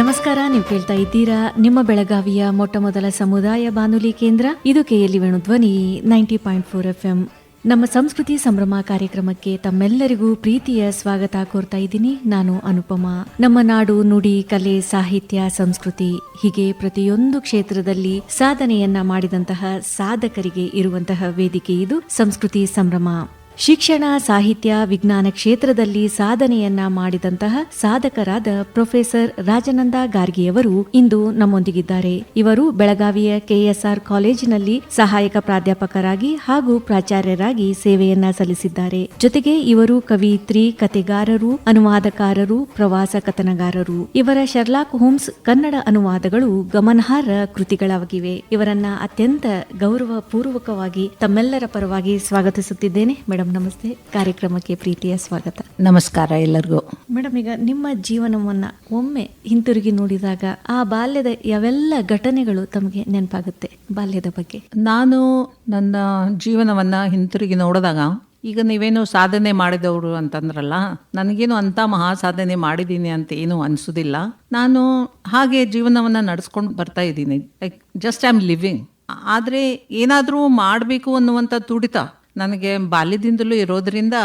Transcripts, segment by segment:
ನಮಸ್ಕಾರ, ನೀವು ಕೇಳ್ತಾ ಇದ್ದೀರಾ ನಿಮ್ಮ ಬೆಳಗಾವಿಯ ಮೊಟ್ಟ ಮೊದಲ ಸಮುದಾಯ ಬಾನುಲಿ ಕೇಂದ್ರ. ಇದು ಕೆಎಲ್ಲಿ Dhwani, ninety point four F M ನಮ್ಮ ಸಂಸ್ಕೃತಿ ಸಂಭ್ರಮ ಕಾರ್ಯಕ್ರಮಕ್ಕೆ ತಮ್ಮೆಲ್ಲರಿಗೂ ಪ್ರೀತಿಯ ಸ್ವಾಗತ ಕೋರ್ತಾ ಇದ್ದೀನಿ ನಾನು ಅನುಪಮ. ನಮ್ಮ ನಾಡು, ನುಡಿ, ಕಲೆ, ಸಾಹಿತ್ಯ, ಸಂಸ್ಕೃತಿ ಹೀಗೆ ಪ್ರತಿಯೊಂದು ಕ್ಷೇತ್ರದಲ್ಲಿ ಸಾಧನೆಯನ್ನ ಮಾಡಿದಂತಹ ಸಾಧಕರಿಗೆ ಇರುವಂತಹ ವೇದಿಕೆ ಇದು, ಸಂಸ್ಕೃತಿ ಸಂಭ್ರಮ. ಶಿಕ್ಷಣ, ಸಾಹಿತ್ಯ, ವಿಜ್ಞಾನ ಕ್ಷೇತ್ರದಲ್ಲಿ ಸಾಧನೆಯನ್ನ ಮಾಡಿದಂತಹ ಸಾಧಕರಾದ ಪ್ರೊಫೆಸರ್ ರಾಜನಂದ ಗಾರ್ಗಿಯವರು ಇಂದು ನಮ್ಮೊಂದಿಗಿದ್ದಾರೆ. ಇವರು ಬೆಳಗಾವಿಯ ಕೆಎಸ್ಆರ್ ಕಾಲೇಜಿನಲ್ಲಿ ಸಹಾಯಕ ಪ್ರಾಧ್ಯಾಪಕರಾಗಿ ಹಾಗೂ ಪ್ರಾಚಾರ್ಯರಾಗಿ ಸೇವೆಯನ್ನ ಸಲ್ಲಿಸಿದ್ದಾರೆ. ಜೊತೆಗೆ ಇವರು ಕವಿಯಿತ್ರಿ ಕತೆಗಾರರು ಅನುವಾದಕಾರರು, ಪ್ರವಾಸ ಕಥನಗಾರರು. ಇವರ ಶರ್ಲಾಕ್ ಹೋಮ್ಸ್ ಕನ್ನಡ ಅನುವಾದಗಳು ಗಮನಾರ್ಹ ಕೃತಿಗಳಾಗಿವೆ. ಇವರನ್ನ ಅತ್ಯಂತ ಗೌರವ ಪೂರ್ವಕವಾಗಿ ತಮ್ಮೆಲ್ಲರ ಪರವಾಗಿ ಸ್ವಾಗತಿಸುತ್ತಿದ್ದೇನೆ ಮೇಡಮ್ ನಮಸ್ತೆ. ಕಾರ್ಯಕ್ರಮಕ್ಕೆ ಪ್ರೀತಿಯ ಸ್ವಾಗತ. ನಮಸ್ಕಾರ ಎಲ್ಲರಿಗೂ. ಮೇಡಮ್ ಈಗ ನಿಮ್ಮ ಜೀವನವನ್ನ ಒಮ್ಮೆ ಹಿಂತಿರುಗಿ ನೋಡಿದಾಗ ಆ ಬಾಲ್ಯದ ಯಾವೆಲ್ಲ ಘಟನೆಗಳು ತಮಗೆ ನೆನಪಾಗುತ್ತೆ ಬಾಲ್ಯದ ಬಗ್ಗೆ? ನಾನು ನನ್ನ ಜೀವನವನ್ನ ಹಿಂತಿರುಗಿ ನೋಡಿದಾಗ ಈಗ ನೀವೇನು ಸಾಧನೆ ಮಾಡಿದವರು ಅಂತಂದ್ರಲ್ಲ ನನಗೇನು ಅಂತ ಮಹಾ ಸಾಧನೆ ಮಾಡಿದ್ದೀನಿ ಅಂತ ಏನು ಅನಿಸೋದಿಲ್ಲ. ನಾನು ಹಾಗೆ ಜೀವನವನ್ನು ನಡೆಸ್ಕೊಂಡು ಬರ್ತಾ ಇದ್ದೀನಿ. Like just I am living ಆದರೆ ಏನಾದರೂ ಮಾಡಬೇಕು ಅನ್ನುವಂಥ ತುಡಿತ ನನಗೆ ಬಾಲ್ಯದಿಂದಲೂ ಇರೋದ್ರಿಂದ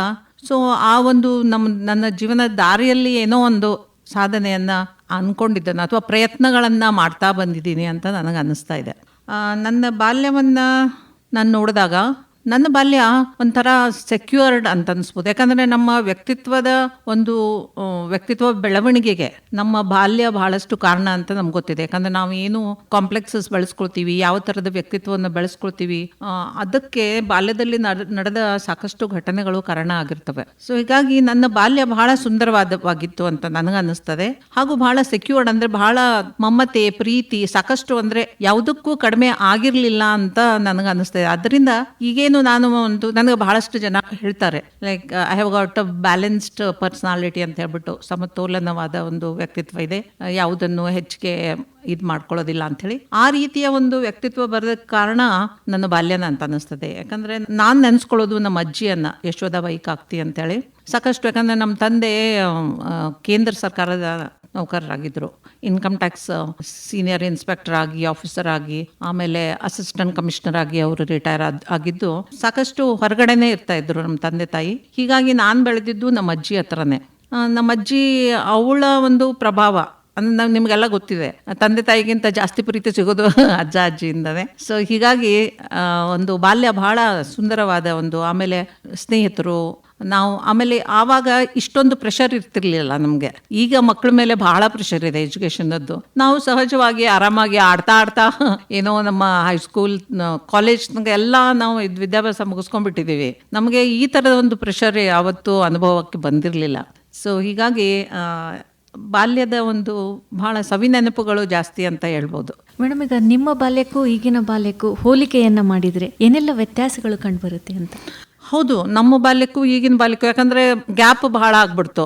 ಸೊ ಆ ಒಂದು ನಮ್ಮ ನನ್ನ ಜೀವನದ ದಾರಿಯಲ್ಲಿ ಏನೋ ಒಂದು ಸಾಧನೆಯನ್ನು ಅಂದ್ಕೊಂಡಿದ್ದೇನೆ ಅಥವಾ ಪ್ರಯತ್ನಗಳನ್ನು ಮಾಡ್ತಾ ಬಂದಿದ್ದೀನಿ ಅಂತ ನನಗೆ ಅನ್ನಿಸ್ತಾ ಇದೆ ನನ್ನ ಬಾಲ್ಯವನ್ನು ನಾನು ನೋಡಿದಾಗ ನನ್ನ ಬಾಲ್ಯ ಒಂಥರ ಸೆಕ್ಯೂರ್ಡ್ ಅಂತ ಅನಿಸ್ಬೋದು. ಯಾಕಂದರೆ ನಮ್ಮ ವ್ಯಕ್ತಿತ್ವದ ಒಂದು ವ್ಯಕ್ತಿತ್ವ ಬೆಳವಣಿಗೆಗೆ ನಮ್ಮ ಬಾಲ್ಯ ಬಹಳಷ್ಟು ಕಾರಣ ಅಂತ ನಮ್ಗೆ ಗೊತ್ತಿದೆ. ಯಾಕಂದರೆ ನಾವು ಏನು ಕಾಂಪ್ಲೆಕ್ಸಸ್ ಬಳಸ್ಕೊಳ್ತೀವಿ, ಯಾವ ಥರದ ವ್ಯಕ್ತಿತ್ವವನ್ನು ಬೆಳೆಸ್ಕೊಳ್ತೀವಿ ಅದಕ್ಕೆ ಬಾಲ್ಯದಲ್ಲಿ ನಡ್- ನಡೆದ ಸಾಕಷ್ಟು ಘಟನೆಗಳು ಕಾರಣ ಆಗಿರ್ತವೆ. ಸೊ ಹೀಗಾಗಿ ನನ್ನ ಬಾಲ್ಯ ಬಹಳ ಸುಂದರವಾದವಾಗಿತ್ತು ಅಂತ ನನಗೆ ಅನ್ನಿಸ್ತದೆ. ಹಾಗೂ ಬಹಳ ಸೆಕ್ಯೂರ್ಡ್ ಅಂದ್ರೆ ಬಹಳ ಮಮತೆ ಪ್ರೀತಿ, ಸಾಕಷ್ಟು ಅಂದ್ರೆ ಯಾವುದಕ್ಕೂ ಕಡಿಮೆ ಆಗಿರಲಿಲ್ಲ ಅಂತ ನನಗೆ ಅನಿಸ್ತದೆ ಅದರಿಂದ ಈಗೇನು ನಾನು ಒಂದು, ನನಗೆ ಬಹಳಷ್ಟು ಜನ ಹೇಳ್ತಾರೆ like I have got a balanced personality ಅಂತ ಹೇಳ್ಬಿಟ್ಟು ಸಮತೋಲನವಾದ ಒಂದು ವ್ಯಕ್ತಿತ್ವ ಇದೆ. ಯಾವುದನ್ನು ಹೆಚ್ಚಿಗೆ ಇದು ಮಾಡ್ಕೊಳ್ಳೋದಿಲ್ಲ ಅಂಥೇಳಿ. ಆ ರೀತಿಯ ಒಂದು ವ್ಯಕ್ತಿತ್ವ ಬರೋದಕ್ಕೆ ಕಾರಣ ನನ್ನ ಬಾಲ್ಯನ ಅಂತ ಅನಿಸ್ತದೆ ಯಾಕಂದ್ರೆ ನಾನು ನೆನೆಸ್ಕೊಳ್ಳೋದು ನಮ್ಮ ಅಜ್ಜಿಯನ್ನ ಬೈಕ್ ಆಗ್ತಿ ಅಂತೇಳಿ ಸಾಕಷ್ಟು ಯಾಕಂದ್ರೆ ನಮ್ಮ ತಂದೆ ಕೇಂದ್ರ ಸರ್ಕಾರದ ನೌಕರರಾಗಿದ್ದರು ಇನ್ಕಮ್ ಟ್ಯಾಕ್ಸ್ ಸೀನಿಯರ್ ಇನ್ಸ್ಪೆಕ್ಟರ್ ಆಗಿ ಆಫೀಸರ್ ಆಗಿ, ಆಮೇಲೆ ಅಸಿಸ್ಟೆಂಟ್ ಕಮಿಷನರ್ ಆಗಿ ಅವರು ರಿಟೈರ್ ಆಗಿದ್ದು ಸಾಕಷ್ಟು ಹೊರಗಡೆನೇ ಇರ್ತಾ ಇದ್ರು ನಮ್ಮ ತಂದೆ ತಾಯಿ. ಹೀಗಾಗಿ ನಾನು ಬೆಳೆದಿದ್ದು ನಮ್ಮ ಅಜ್ಜಿ ಹತ್ರನೇ. ನಮ್ಮ ಅಜ್ಜಿ ಅವಳ ಒಂದು ಪ್ರಭಾವ. ಅಂದ್ರೆ ನಿಮಗೆಲ್ಲ ಗೊತ್ತಿದೆ. ತಂದೆ ತಾಯಿಗಿಂತ ಜಾಸ್ತಿ ಪ್ರೀತಿ ಸಿಗೋದು ಅಜ್ಜ ಅಜ್ಜಿಯಿಂದನೇ. ಸೊ ಹೀಗಾಗಿ ಒಂದು ಬಾಲ್ಯ ಬಹಳ ಸುಂದರವಾದ ಒಂದು, ಆಮೇಲೆ ಸ್ನೇಹಿತರು ನಾವು ಆಮೇಲೆ ಆವಾಗ ಇಷ್ಟೊಂದು ಪ್ರೆಷರ್ ಇರ್ತಿರ್ಲಿಲ್ಲ ನಮಗೆ. ಈಗ ಮಕ್ಕಳ ಮೇಲೆ ಬಹಳ ಪ್ರೆಷರ್ ಇದೆ ಎಜುಕೇಷನದ್ದು ನಾವು ಸಹಜವಾಗಿ ಆರಾಮಾಗಿ ಆಡ್ತಾ ಆಡ್ತಾ ಏನೋ ನಮ್ಮ ಹೈಸ್ಕೂಲ್ ಕಾಲೇಜ್ ಎಲ್ಲ ನಾವು ವಿದ್ಯಾಭ್ಯಾಸ ಮುಗಿಸ್ಕೊಂಡ್ಬಿಟ್ಟಿದ್ದೀವಿ ನಮಗೆ ಈ ಥರದ ಒಂದು ಪ್ರೆಷರ್ ಯಾವತ್ತೂ ಅನುಭವಕ್ಕೆ ಬಂದಿರಲಿಲ್ಲ. ಸೊ ಹೀಗಾಗಿ ಬಾಲ್ಯದ ಒಂದು ಬಹಳ ಸವಿ ನೆನಪುಗಳು ಜಾಸ್ತಿ ಅಂತ ಹೇಳ್ಬೋದು. ಮೇಡಮ್ ಈಗ ನಿಮ್ಮ ಬಾಲ್ಯಕ್ಕೂ ಈಗಿನ ಬಾಲ್ಯಕ್ಕೂ ಹೋಲಿಕೆಯನ್ನ ಮಾಡಿದ್ರೆ ಏನೆಲ್ಲ ವ್ಯತ್ಯಾಸಗಳು ಕಂಡುಬರುತ್ತೆ ಅಂತ? ಹೌದು, ನಮ್ಮ ಬಾಲ್ಯಕ್ಕೂ ಈಗಿನ ಬಾಲ್ಯಕ್ಕೂ, ಯಾಕಂದ್ರೆ ಗ್ಯಾಪ್ ಬಹಳ ಆಗ್ಬಿಡ್ತು.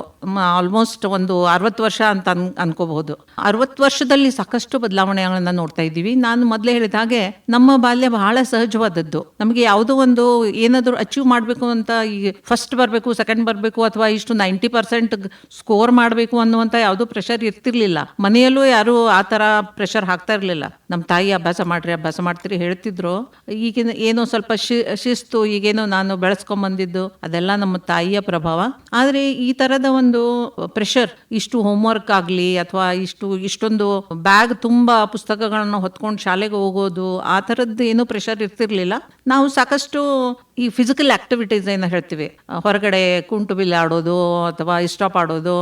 ಆಲ್ಮೋಸ್ಟ್ ಒಂದು ಅರವತ್ತು ವರ್ಷ ಅಂತ ಅನ್, ಅನ್ಕೋಬಹುದು. ಅರವತ್ತು ವರ್ಷದಲ್ಲಿ ಸಾಕಷ್ಟು ಬದಲಾವಣೆಗಳನ್ನ ನೋಡ್ತಾ ಇದ್ದೀವಿ. ನಾನು ಮೊದಲೇ ಹೇಳಿದ ಹಾಗೆ, ನಮ್ಮ ಬಾಲ್ಯ ಬಹಳ ಸಹಜವಾದದ್ದು. ನಮಗೆ ಯಾವುದೋ ಒಂದು ಏನಾದರೂ ಅಚೀವ್ ಮಾಡಬೇಕು ಅಂತ ಈ ಫಸ್ಟ್ ಬರಬೇಕು ಸೆಕೆಂಡ್ ಬರಬೇಕು, ಅಥವಾ ಇಷ್ಟು ನೈಂಟಿ ಪರ್ಸೆಂಟ್ ಸ್ಕೋರ್ ಮಾಡಬೇಕು ಅನ್ನುವಂಥ ಯಾವುದೋ ಪ್ರೆಷರ್ ಇರ್ತಿರ್ಲಿಲ್ಲ. ಮನೆಯಲ್ಲೂ ಯಾರು ಆ ಥರ ಪ್ರೆಷರ್ ಹಾಕ್ತಾ ಇರಲಿಲ್ಲ. ನಮ್ಮ ತಾಯಿ ಅಭ್ಯಾಸ ಮಾಡ್ರಿ, ಅಭ್ಯಾಸ ಮಾಡ್ತೀರಿ ಹೇಳ್ತಿದ್ರು. ಈಗಿನ ಏನೋ ಸ್ವಲ್ಪ ಶಿಸ್ತು, ಈಗೇನೋ ನಾನು ಬೆಳೆಸ್ಕೊಂಬಂದಿದ್ದು ಅದೆಲ್ಲ ನಮ್ಮ ತಾಯಿಯ ಪ್ರಭಾವ. ಆದರೆ ಈ ಥರದ ಒಂದು ಪ್ರೆಷರ್ ಇಷ್ಟು ಹೋಮ್ವರ್ಕ್ ಆಗಲಿ ಅಥವಾ ಇಷ್ಟು, ಇಷ್ಟೊಂದು ಬ್ಯಾಗ್ ತುಂಬ ಪುಸ್ತಕಗಳನ್ನು ಹೊತ್ಕೊಂಡು ಶಾಲೆಗೆ ಹೋಗೋದು, ಆ ಥರದ್ದು ಏನೂ ಪ್ರೆಷರ್ ಇರ್ತಿರ್ಲಿಲ್ಲ. ನಾವು ಸಾಕಷ್ಟು ಈ ಫಿಸಿಕಲ್ ಆಕ್ಟಿವಿಟೀಸ್ ಏನು ಹೇಳ್ತೀವಿ. ಹೊರಗಡೆ ಕುಂಟು ಬಿಲ್ ಆಡೋದು ಅಥವಾ ಇಸ್ಟಾಪ್ ಆಡೋದು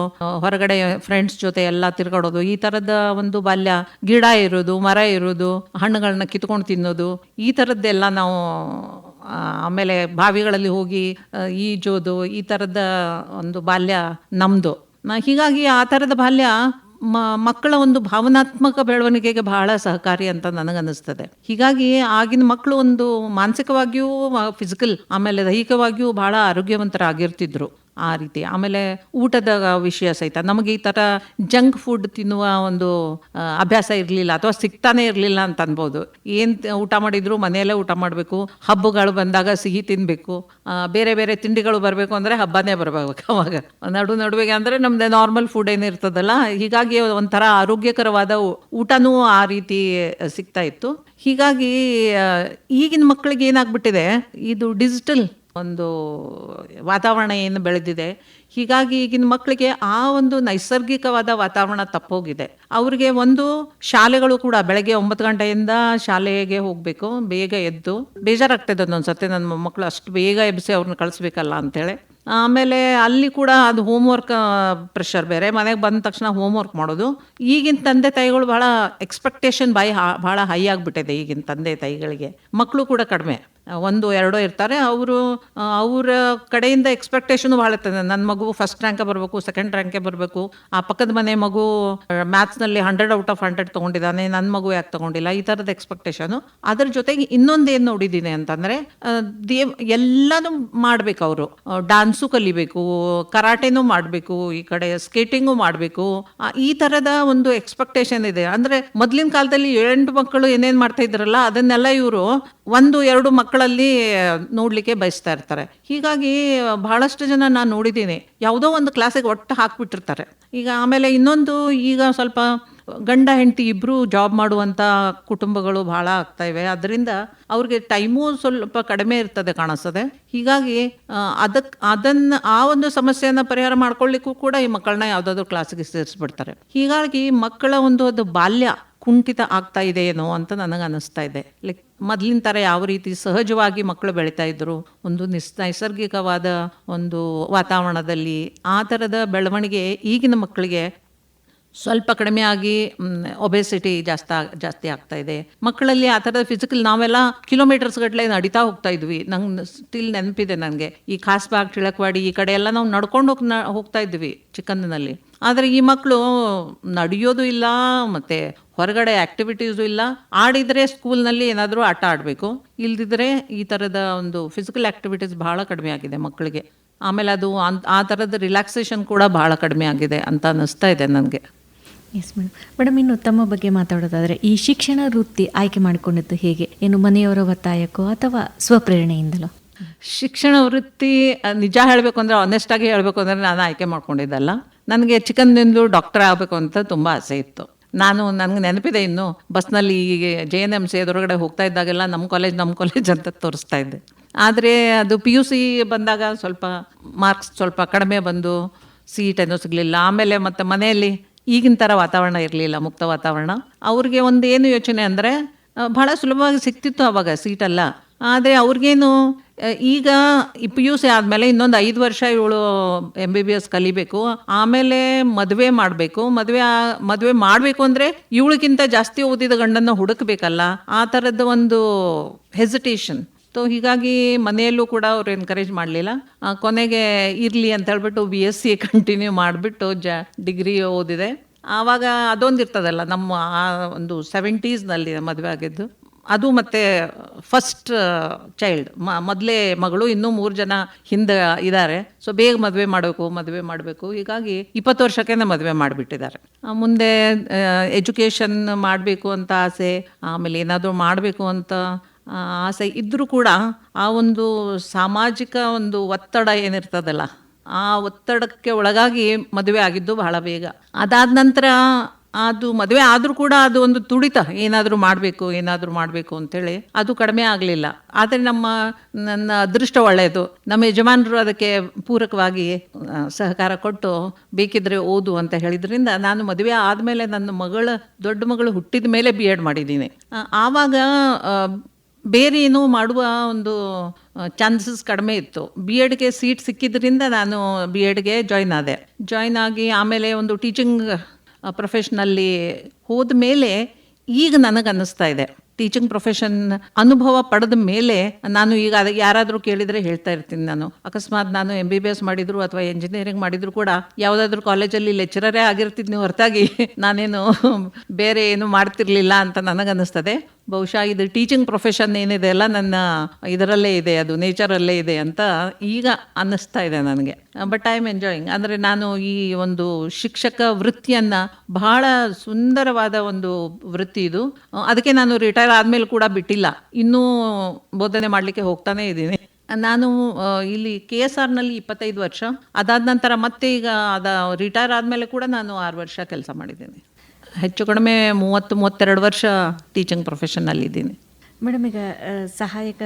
ಹೊರಗಡೆ ಫ್ರೆಂಡ್ಸ್ ಜೊತೆ ಎಲ್ಲ ತಿರ್ಗಾಡೋದು, ಈ ಥರದ ಒಂದು ಬಾಲ್ಯ. ಗಿಡ ಇರೋದು, ಮರ ಇರೋದು ಹಣ್ಣುಗಳನ್ನ ಕಿತ್ಕೊಂಡು ತಿನ್ನೋದು, ಈ ಥರದ್ದೆಲ್ಲ ನಾವು ಆಮೇಲೆ ಬಾವಿಗಳಲ್ಲಿ ಹೋಗಿ ಈಜೋದು ಈ ಥರದ ಒಂದು ಬಾಲ್ಯ ನಮ್ಮದು ಹೀಗಾಗಿ ಆ ಥರದ ಬಾಲ್ಯ ಮ, ಮಕ್ಕಳ ಒಂದು ಭಾವನಾತ್ಮಕ ಬೆಳವಣಿಗೆಗೆ ಬಹಳ ಸಹಕಾರಿ ಅಂತ ನನಗನ್ನಿಸ್ತದೆ. ಹೀಗಾಗಿ ಆಗಿನ ಮಕ್ಕಳು ಒಂದು ಮಾನಸಿಕವಾಗಿಯೂ ಫಿಸಿಕಲ್ ಆಮೇಲೆ ದೈಹಿಕವಾಗಿಯೂ ಬಹಳ ಆರೋಗ್ಯವಂತರಾಗಿರ್ತಿದ್ರು. ಆ ರೀತಿ. ಆಮೇಲೆ ಊಟದ ವಿಷಯ ಸಹಿತ. ನಮಗೆ ಈ ಥರ ಜಂಕ್ ಫುಡ್ ತಿನ್ನುವ ಒಂದು ಅಭ್ಯಾಸ ಇರಲಿಲ್ಲ ಅಥವಾ ಸಿಗ್ತಾನೆ ಇರಲಿಲ್ಲ ಅಂತ ಅನ್ಬೋದು. ಏನು ಊಟ ಮಾಡಿದ್ರು ಮನೆಯಲ್ಲೇ ಊಟ ಮಾಡಬೇಕು. ಹಬ್ಬಗಳು ಬಂದಾಗ ಸಿಹಿ ತಿನ್ನಬೇಕು ಬೇರೆ ಬೇರೆ ತಿಂಡಿಗಳು ಬರಬೇಕು ಅಂದರೆ ಹಬ್ಬನೇ ಬರಬೇಕು ಅವಾಗ. ನಡು ನಡುವೆಗೆ ಅಂದರೆ ನಮ್ದು ನಾರ್ಮಲ್ ಫುಡ್ ಏನಿರ್ತದಲ್ಲ ಹೀಗಾಗಿ ಒಂಥರ ಆರೋಗ್ಯಕರವಾದ ಊಟನೂ ಆ ರೀತಿ ಸಿಗ್ತಾ ಇತ್ತು. ಹೀಗಾಗಿ ಈಗಿನ ಮಕ್ಕಳಿಗೆ ಏನಾಗ್ಬಿಟ್ಟಿದೆ, ಇದು ಡಿಜಿಟಲ್ ಒಂದು ವಾತಾವರಣ ಏನು ಬೆಳೆದಿದೆ. ಹೀಗಾಗಿ ಈಗಿನ ಮಕ್ಕಳಿಗೆ ಆ ಒಂದು ನೈಸರ್ಗಿಕವಾದ ವಾತಾವರಣ ತಪ್ಪೋಗಿದೆ. ಅವ್ರಿಗೆ ಒಂದು ಶಾಲೆಗಳು ಕೂಡ ಬೆಳಗ್ಗೆ ಒಂಬತ್ತು ಗಂಟೆಯಿಂದ ಶಾಲೆಗೆ ಹೋಗಬೇಕು, ಬೇಗ ಎದ್ದು. ಬೇಜಾರಾಗ್ತದೆ ಒಂದೊಂದ್ಸತಿ ನನ್ನ ಮೊಮ್ಮಕ್ಕಳು ಅಷ್ಟು ಬೇಗ ಎಬ್ಬಿಸಿ ಅವ್ರನ್ನ ಕಳಿಸ್ಬೇಕಲ್ಲ ಅಂತೇಳಿ ಆಮೇಲೆ ಅಲ್ಲಿ ಕೂಡ ಅದು ಹೋಮ್ವರ್ಕ್ ಪ್ರೆಷರ್ ಬೇರೆ. ಮನೆಗೆ ಬಂದ ತಕ್ಷಣ ಹೋಮ್ವರ್ಕ್ ಮಾಡೋದು. ಈಗಿನ ತಂದೆ ತಾಯಿಗಳು ಬಹಳ ಎಕ್ಸ್ಪೆಕ್ಟೇಷನ್ ಬಾಯಿ ಭಾಳ ಹೈ ಆಗಿಬಿಟ್ಟಿದೆ ಈಗಿನ ತಂದೆ ತಾಯಿಗಳಿಗೆ. ಮಕ್ಕಳು ಕೂಡ ಕಡಿಮೆ. ಒಂದು, ಎರಡೋ ಇರ್ತಾರೆ. ಅವರು ಅವರ ಕಡೆಯಿಂದ ಎಕ್ಸ್ಪೆಕ್ಟೇಷನು ಭಾಳ ಇರ್ತದೆ. ನನ್ನ ಮಗು ಫಸ್ಟ್ ರ್ಯಾಂಕೇ ಬರಬೇಕು ಸೆಕೆಂಡ್ ರ್ಯಾಂಕೇ ಬರಬೇಕು. ಆ ಪಕ್ಕದ ಮನೆ ಮಗು ಮ್ಯಾಥ್ಸ್ನಲ್ಲಿ ಹಂಡ್ರೆಡ್ ಔಟ್ ಆಫ್ ಹಂಡ್ರೆಡ್ ತೊಗೊಂಡಿದ್ದಾನೆ. ನನ್ನ ಮಗು ಯಾಕೆ ತೊಗೊಂಡಿಲ್ಲ? ಈ ಥರದ ಎಕ್ಸ್ಪೆಕ್ಟೇಷನು ಅದ್ರ ಜೊತೆಗೆ ಇನ್ನೊಂದು ಏನು ನೋಡಿದ್ದೀನಿ ಅಂತಂದರೆ ದೇವ್, ಎಲ್ಲನೂ ಮಾಡಬೇಕು ಅವರು. ಡಾನ್ಸು ಕಲಿಬೇಕು, ಕರಾಟೆನೂ ಮಾಡಬೇಕು, ಈ ಕಡೆ ಸ್ಕೇಟಿಂಗು ಮಾಡಬೇಕು. ಈ ಥರದ ಒಂದು ಎಕ್ಸ್ಪೆಕ್ಟೇಷನ್ ಇದೆ. ಅಂದರೆ ಮೊದಲಿನ ಕಾಲದಲ್ಲಿ ಎಂಟು ಮಕ್ಕಳು ಏನೇನು ಮಾಡ್ತಾ ಇದ್ರಲ್ಲ, ಅದನ್ನೆಲ್ಲ ಇವರು ಒಂದು, ಎರಡು ಮಕ್ಕಳಲ್ಲಿ ನೋಡಲಿಕ್ಕೆ ಬಯಸ್ತಾ ಇರ್ತಾರೆ. ಹೀಗಾಗಿ ಬಹಳಷ್ಟು ಜನ ನಾನು ನೋಡಿದ್ದೀನಿ. ಯಾವುದೋ ಒಂದು ಕ್ಲಾಸಿಗೆ ಒಟ್ಟು ಹಾಕ್ಬಿಟ್ಟಿರ್ತಾರೆ. ಈಗ ಆಮೇಲೆ ಇನ್ನೊಂದು ಈಗ ಸ್ವಲ್ಪ ಗಂಡ ಹೆಂಡತಿ ಇಬ್ಬರು ಜಾಬ್ ಮಾಡುವಂಥ ಕುಟುಂಬಗಳು ಭಾಳ ಆಗ್ತಾ ಇವೆ. ಅದರಿಂದ ಅವ್ರಿಗೆ ಟೈಮು ಸ್ವಲ್ಪ ಕಡಿಮೆ ಇರ್ತದೆ ಕಾಣಿಸ್ತದೆ. ಹೀಗಾಗಿ ಅದಕ್ಕೆ ಅದನ್ನು, ಆ ಒಂದು ಸಮಸ್ಯೆಯನ್ನು ಪರಿಹಾರ ಮಾಡ್ಕೊಳ್ಳಿಕ್ಕೂ ಕೂಡ ಈ ಮಕ್ಕಳನ್ನ ಯಾವುದಾದ್ರೂ ಕ್ಲಾಸಿಗೆ ಸೇರಿಸ್ಬಿಡ್ತಾರೆ. ಹೀಗಾಗಿ ಮಕ್ಕಳ ಒಂದು ಅದು ಬಾಲ್ಯ ಕುಂಠಿತ ಆಗ್ತಾ ಇದೆ ಏನೋ ಅಂತ ನನಗೆ ಅನ್ನಿಸ್ತಾ ಇದೆ. ಲೈಕ್ ಮೊದಲಿನ ಥರ ಯಾವ ರೀತಿ ಸಹಜವಾಗಿ ಮಕ್ಕಳು ಬೆಳೀತಾ ಇದ್ರು, ಒಂದು ನಿಸ್, ನೈಸರ್ಗಿಕವಾದ ಒಂದು ವಾತಾವರಣದಲ್ಲಿ ಆ ಥರದ ಬೆಳವಣಿಗೆ ಈಗಿನ ಮಕ್ಕಳಿಗೆ ಸ್ವಲ್ಪ ಕಡಿಮೆ ಆಗಿ ಒಬೆಸಿಟಿ ಜಾಸ್ತಿ ಜಾಸ್ತಿ ಆಗ್ತಾ ಇದೆ. ಮಕ್ಕಳಲ್ಲಿ ಆ ಥರದ ಫಿಸಿಕಲ್ ನಾವೆಲ್ಲ ಕಿಲೋಮೀಟರ್ಸ್ ಗಟ್ಟಲೆ ನಡೀತಾ ಹೋಗ್ತಾ ಇದ್ವಿ. ನಂಗೆ ಸ್ಟಿಲ್ ನೆನಪಿದೆ ನನಗೆ ಈ ಖಾಸ್ಬಾಗ್ ಚಿಳಕವಾಡಿ ಈ ಕಡೆ ಎಲ್ಲ ನಾವು ನಡ್ಕೊಂಡು ಹೋಗಿ ಹೋಗ್ತಾ ಇದ್ವಿ ಚಿಕ್ಕಂದಿನಲ್ಲಿ. ಆದರೆ ಈ ಮಕ್ಕಳು ನಡೆಯೋದು ಇಲ್ಲ, ಮತ್ತು ಹೊರಗಡೆ ಆ್ಯಕ್ಟಿವಿಟೀಸು ಇಲ್ಲ. ಆಡಿದರೆ ಸ್ಕೂಲ್ನಲ್ಲಿ ಏನಾದರೂ ಆಟ ಆಡಬೇಕು. ಇಲ್ದಿದ್ರೆ ಈ ಥರದ ಒಂದು ಫಿಸಿಕಲ್ ಆ್ಯಕ್ಟಿವಿಟೀಸ್ ಭಾಳ ಕಡಿಮೆ ಆಗಿದೆ ಮಕ್ಕಳಿಗೆ. ಆಮೇಲೆ ಅದು ಆ ಥರದ ರಿಲ್ಯಾಕ್ಸೇಷನ್ ಕೂಡ ಭಾಳ ಕಡಿಮೆ ಆಗಿದೆ ಅಂತ ಅನ್ನಿಸ್ತಾ ಇದೆ ನನಗೆ ಎಸ್ ಮೇಡಮ್ ಮೇಡಮ್ ಇನ್ನು ತಮ್ಮ ಬಗ್ಗೆ ಮಾತಾಡೋದಾದ್ರೆ, ಈ ಶಿಕ್ಷಣ ವೃತ್ತಿ ಆಯ್ಕೆ ಮಾಡಿಕೊಂಡಿದ್ದು ಹೇಗೆ? ಏನು ಮನೆಯವರ ಒತ್ತಾಯಕ್ಕೋ ಅಥವಾ ಸ್ವಪ್ರೇರಣೆಯಿಂದಲೋ? ಶಿಕ್ಷಣ ವೃತ್ತಿ ನಿಜ ಹೇಳಬೇಕು ಅಂದರೆ ಆನೆಸ್ಟಾಗಿ ಹೇಳಬೇಕು ಅಂದರೆ, ನಾನು ಆಯ್ಕೆ ಮಾಡ್ಕೊಂಡಿದ್ದಲ್ಲ. ನನಗೆ ಚಿಕ್ಕಂದಿಂದ ಡಾಕ್ಟರ್ ಆಗಬೇಕು ಅಂತ ತುಂಬ ಆಸೆ ಇತ್ತು. ನಾನು, ನನಗೆ ನೆನಪಿದೆ ಇನ್ನು, ಬಸ್ನಲ್ಲಿ ಜೆ ಎನ್ ಎಂ ಸಿ ಎದುರುಗಡೆ ಹೋಗ್ತಾ ಇದ್ದಾಗೆಲ್ಲ ನಮ್ಮ ಕಾಲೇಜ್ ನಮ್ಮ ಕಾಲೇಜ್ ಅಂತ ತೋರಿಸ್ತಾ ಇದ್ದೆ. ಆದರೆ ಅದು ಪಿ ಯು ಸಿ ಬಂದಾಗ ಸ್ವಲ್ಪ ಮಾರ್ಕ್ಸ್ ಸ್ವಲ್ಪ ಕಡಿಮೆ ಬಂದು ಸೀಟ್ ಏನೂ ಸಿಗಲಿಲ್ಲ. ಆಮೇಲೆ ಮತ್ತು ಮನೆಯಲ್ಲಿ ಈಗಿನ ಥರ ವಾತಾವರಣ ಇರಲಿಲ್ಲ, ಮುಕ್ತ ವಾತಾವರಣ. ಅವ್ರಿಗೆ ಒಂದು ಏನು ಯೋಚನೆ ಅಂದರೆ ಭಾಳ ಸುಲಭವಾಗಿ ಸಿಕ್ತಿತ್ತು ಅವಾಗ ಸೀಟೆಲ್ಲ ಆದರೆ ಅವ್ರಿಗೇನು ಈಗ ಈಗ ಪಿ ಯು ಸಿ ಆದಮೇಲೆ ಇನ್ನೊಂದು ಐದು ವರ್ಷ ಇವಳು ಎಂ ಬಿ ಬಿ ಎಸ್ ಕಲಿಬೇಕು, ಆಮೇಲೆ ಮದುವೆ ಮಾಡಬೇಕು. ಮದುವೆ ಮದುವೆ ಮಾಡಬೇಕು ಅಂದರೆ ಇವಳಿಗಿಂತ ಜಾಸ್ತಿ ಓದಿದ ಗಂಡನ್ನು ಹುಡುಕಬೇಕಲ್ಲ. ಆ ಥರದ ಒಂದು ಹೆಸಿಟೇಷನ್ ಸೊ ಹೀಗಾಗಿ ಮನೆಯಲ್ಲೂ ಕೂಡ ಅವ್ರು ಎನ್ಕರೇಜ್ ಮಾಡಲಿಲ್ಲ. ಕೊನೆಗೆ ಇರಲಿ ಅಂತ ಹೇಳ್ಬಿಟ್ಟು ಬಿ ಎಸ್ ಸಿ ಕಂಟಿನ್ಯೂ ಮಾಡಿಬಿಟ್ಟು ಜ ಡಿಗ್ರಿ ಓದಿದೆ. ಆವಾಗ ಅದೊಂದು ಇರ್ತದಲ್ಲ, ನಮ್ಮ ಆ ಒಂದು ಸೆವೆಂಟೀಸ್ನಲ್ಲಿ ಮದುವೆ ಆಗಿದ್ದು. ಅದು ಮತ್ತೆ ಫಸ್ಟ್ ಚೈಲ್ಡ್ ಮ, ಮೊದಲೇ ಮಗಳು, ಇನ್ನೂ ಮೂರು ಜನ ಹಿಂದೆ ಇದ್ದಾರೆ ಸೊ ಬೇಗ ಮದುವೆ ಮಾಡಬೇಕು ಮದುವೆ ಮಾಡಬೇಕು. ಹೀಗಾಗಿ ಇಪ್ಪತ್ತು ವರ್ಷಕ್ಕೇನೆ ಮದುವೆ ಮಾಡಿಬಿಟ್ಟಿದ್ದಾರೆ. ಮುಂದೆ ಎಜುಕೇಷನ್ ಮಾಡಬೇಕು ಅಂತ ಆಸೆ, ಆಮೇಲೆ ಏನಾದರೂ ಮಾಡಬೇಕು ಅಂತ ಆಸೆ ಇದ್ದರೂ ಕೂಡ ಆ ಒಂದು ಸಾಮಾಜಿಕ ಒಂದು ಒತ್ತಡ ಏನಿರ್ತದಲ್ಲ, ಆ ಒತ್ತಡಕ್ಕೆ ಒಳಗಾಗಿ ಮದುವೆ ಆಗಿದ್ದು ಬಹಳ ಬೇಗ. ಅದಾದ ನಂತರ ಅದು ಮದುವೆ ಆದರೂ ಕೂಡ ಅದು ಒಂದು ತುಡಿತ, ಏನಾದರೂ ಮಾಡಬೇಕು ಏನಾದರೂ ಮಾಡಬೇಕು ಅಂತೇಳಿ ಅದು ಕಡಿಮೆ ಆಗಲಿಲ್ಲ. ಆದರೆ ನಮ್ಮ, ನನ್ನ ಅದೃಷ್ಟ ಒಳ್ಳೆಯದು. ನಮ್ಮ ಯಜಮಾನರು ಅದಕ್ಕೆ ಪೂರಕವಾಗಿ ಸಹಕಾರ ಕೊಟ್ಟು ಬೇಕಿದ್ರೆ ಓದು ಅಂತ ಹೇಳಿದ್ರಿಂದ ನಾನು ಮದುವೆ ಆದಮೇಲೆ ನನ್ನ ಮಗಳ, ದೊಡ್ಡ ಮಗಳು ಹುಟ್ಟಿದ ಮೇಲೆ ಬಿ ಎಡ್ ಮಾಡಿದ್ದೀನಿ ಆವಾಗ ಬೇರೆ ಏನೂ ಮಾಡುವ ಒಂದು ಚಾನ್ಸಸ್ ಕಡಿಮೆ ಇತ್ತು. ಬಿ ಎಡ್ಗೆ ಸೀಟ್ ಸಿಕ್ಕಿದ್ರಿಂದ ನಾನು ಬಿ ಎಡ್ಗೆ ಜಾಯ್ನ್ ಆದೆ. ಜಾಯ್ನ್ ಆಗಿ ಆಮೇಲೆ ಒಂದು ಟೀಚಿಂಗ್ ಪ್ರೊಫೆಷನಲ್ಲಿ ಹೋದ ಮೇಲೆ ಈಗ ನನಗೆ ಅನ್ನಿಸ್ತಾ ಇದೆ. ಟೀಚಿಂಗ್ ಪ್ರೊಫೆಷನ್ ಅನುಭವ ಪಡೆದ ಮೇಲೆ ನಾನು ಈಗ ಯಾರಾದರೂ ಕೇಳಿದರೆ ಹೇಳ್ತಾ ಇರ್ತೀನಿ ನಾನು. ಅಕಸ್ಮಾತ್ ನಾನು ಎಂ ಬಿ ಬಿ ಎಸ್ ಮಾಡಿದ್ರು ಅಥವಾ ಇಂಜಿನಿಯರಿಂಗ್ ಮಾಡಿದ್ರು ಕೂಡ ಯಾವುದಾದ್ರೂ ಕಾಲೇಜಲ್ಲಿ ಲೆಕ್ಚರರೇ ಆಗಿರ್ತಿದ್ನಿ ಹೊರತಾಗಿ ನಾನೇನು ಬೇರೆ ಏನು ಮಾಡ್ತಿರ್ಲಿಲ್ಲ ಅಂತ ನನಗನ್ನಿಸ್ತದೆ. ಬಹುಶಃ ಇದು ಟೀಚಿಂಗ್ ಪ್ರೊಫೆಷನ್ ಏನಿದೆ ಅಲ್ಲ ನನ್ನ ಇದರಲ್ಲೇ ಇದೆ, ಅದು ನೇಚರಲ್ಲೇ ಇದೆ ಅಂತ ಈಗ ಅನ್ನಿಸ್ತಾ ಇದೆ ನನಗೆ. ಬಟ್ ಐ ಆಮ್ ಎಂಜಾಯಿಂಗ್ ಅಂದರೆ ನಾನು ಈ ಒಂದು ಶಿಕ್ಷಕ ವೃತ್ತಿಯನ್ನು ಬಹಳ ಸುಂದರವಾದ ಒಂದು ವೃತ್ತಿ ಇದು. ಅದಕ್ಕೆ ನಾನು ರಿಟೈರ್ ಆದಮೇಲೆ ಕೂಡ ಬಿಟ್ಟಿಲ್ಲ. ಇನ್ನೂ ಬೋಧನೆ ಮಾಡಲಿಕ್ಕೆ ಹೋಗ್ತಾನೇ ಇದ್ದೀನಿ. ನಾನು ಇಲ್ಲಿ ಕೆ ಎಸ್ ಆರ್ನಲ್ಲಿ ಇಪ್ಪತ್ತೈದು ವರ್ಷ. ಅದಾದ ನಂತರ ಮತ್ತೆ ಈಗ ಅದ ರಿಟೈರ್ ಆದಮೇಲೆ ಕೂಡ ನಾನು ಆರು ವರ್ಷ ಕೆಲಸ ಮಾಡಿದ್ದೀನಿ. ಹೆಚ್ಚು ಕಡಿಮೆ ಮೂವತ್ತು ಮೂವತ್ತೆರಡು ವರ್ಷ ಟೀಚಿಂಗ್ ಪ್ರೊಫೆಷನ್ನಲ್ಲಿದ್ದೀನಿ ಮೇಡಮ್ ಈಗ ಸಹಾಯಕ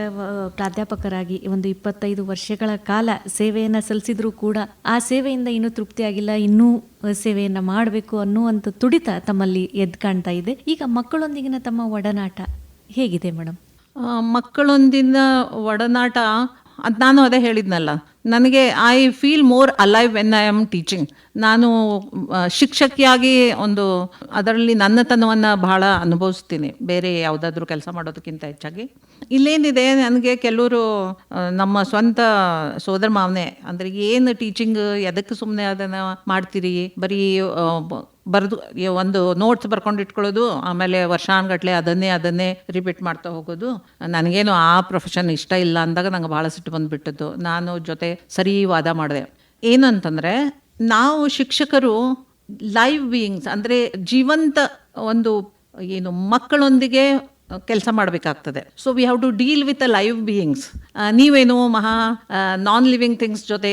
ಪ್ರಾಧ್ಯಾಪಕರಾಗಿ ಒಂದು ಇಪ್ಪತ್ತೈದು ವರ್ಷಗಳ ಕಾಲ ಸೇವೆಯನ್ನು ಸಲ್ಲಿಸಿದ್ರೂ ಕೂಡ ಆ ಸೇವೆಯಿಂದ ಇನ್ನೂ ತೃಪ್ತಿಯಾಗಿಲ್ಲ ಇನ್ನೂ ಸೇವೆಯನ್ನು ಮಾಡಬೇಕು ಅನ್ನುವಂಥ ತುಡಿತ ತಮ್ಮಲ್ಲಿ ಎದ್ದು ಕಾಣ್ತಾ ಇದೆ. ಈಗ ಮಕ್ಕಳೊಂದಿಗಿನ ತಮ್ಮ ಒಡನಾಟ ಹೇಗಿದೆ ಮೇಡಮ್? ಮಕ್ಕಳೊಂದಿನ ಒಡನಾಟ ಅದು ನಾನು ಅದೇ ಹೇಳಿದ್ನಲ್ಲ, ನನಗೆ I feel more alive when I am teaching ನಾನು ಶಿಕ್ಷಕಿಯಾಗಿ ಒಂದು, ಅದರಲ್ಲಿ ನನ್ನತನವನ್ನು ಬಹಳ ಅನುಭವಿಸ್ತೀನಿ, ಬೇರೆ ಯಾವುದಾದ್ರೂ ಕೆಲಸ ಮಾಡೋದಕ್ಕಿಂತ ಹೆಚ್ಚಾಗಿ. ಇಲ್ಲೇನಿದೆ, ನನಗೆ ಕೆಲವರು ನಮ್ಮ ಸ್ವಂತ ಸೋದರ ಮಾವನೆ, ಅಂದರೆ ಏನು ಟೀಚಿಂಗ್ ಎದಕ್ಕೆ ಸುಮ್ಮನೆ ಅದನ್ನು ಮಾಡ್ತೀರಿ? ಬರೀ ಬರೆದು ಒಂದು ನೋಟ್ಸ್ ಬರ್ಕೊಂಡು ಇಟ್ಕೊಳ್ಳೋದು, ಆಮೇಲೆ ವರ್ಷಾನ್ಗಟ್ಲೆ ಅದನ್ನೇ ಅದನ್ನೇ ರಿಪೀಟ್ ಮಾಡ್ತಾ ಹೋಗೋದು. ನನಗೇನು ಆ ಪ್ರೊಫೆಷನ್ ಇಷ್ಟ ಇಲ್ಲ ಅಂದಾಗ ನಂಗೆ ಭಾಳ ಸಿಟ್ಟು ಬಂದುಬಿಟ್ಟದ್ದು. ನಾನು ಜೊತೆ ಸರಿ ವಾದ ಮಾಡಿದೆ. ಏನಂತಂದರೆ, ನಾವು ಶಿಕ್ಷಕರು ಲೈವ್ ಬೀಯಿಂಗ್ಸ್ ಅಂದರೆ ಜೀವಂತ ಒಂದು, ಏನು ಮಕ್ಕಳೊಂದಿಗೆ ಕೆಲಸ ಮಾಡಬೇಕಾಗ್ತದೆ. So we have to deal with a live beings ನೀವೇನು ಮಹಾ ನಾನ್ ಲಿವಿಂಗ್ ಥಿಂಗ್ಸ್ ಜೊತೆ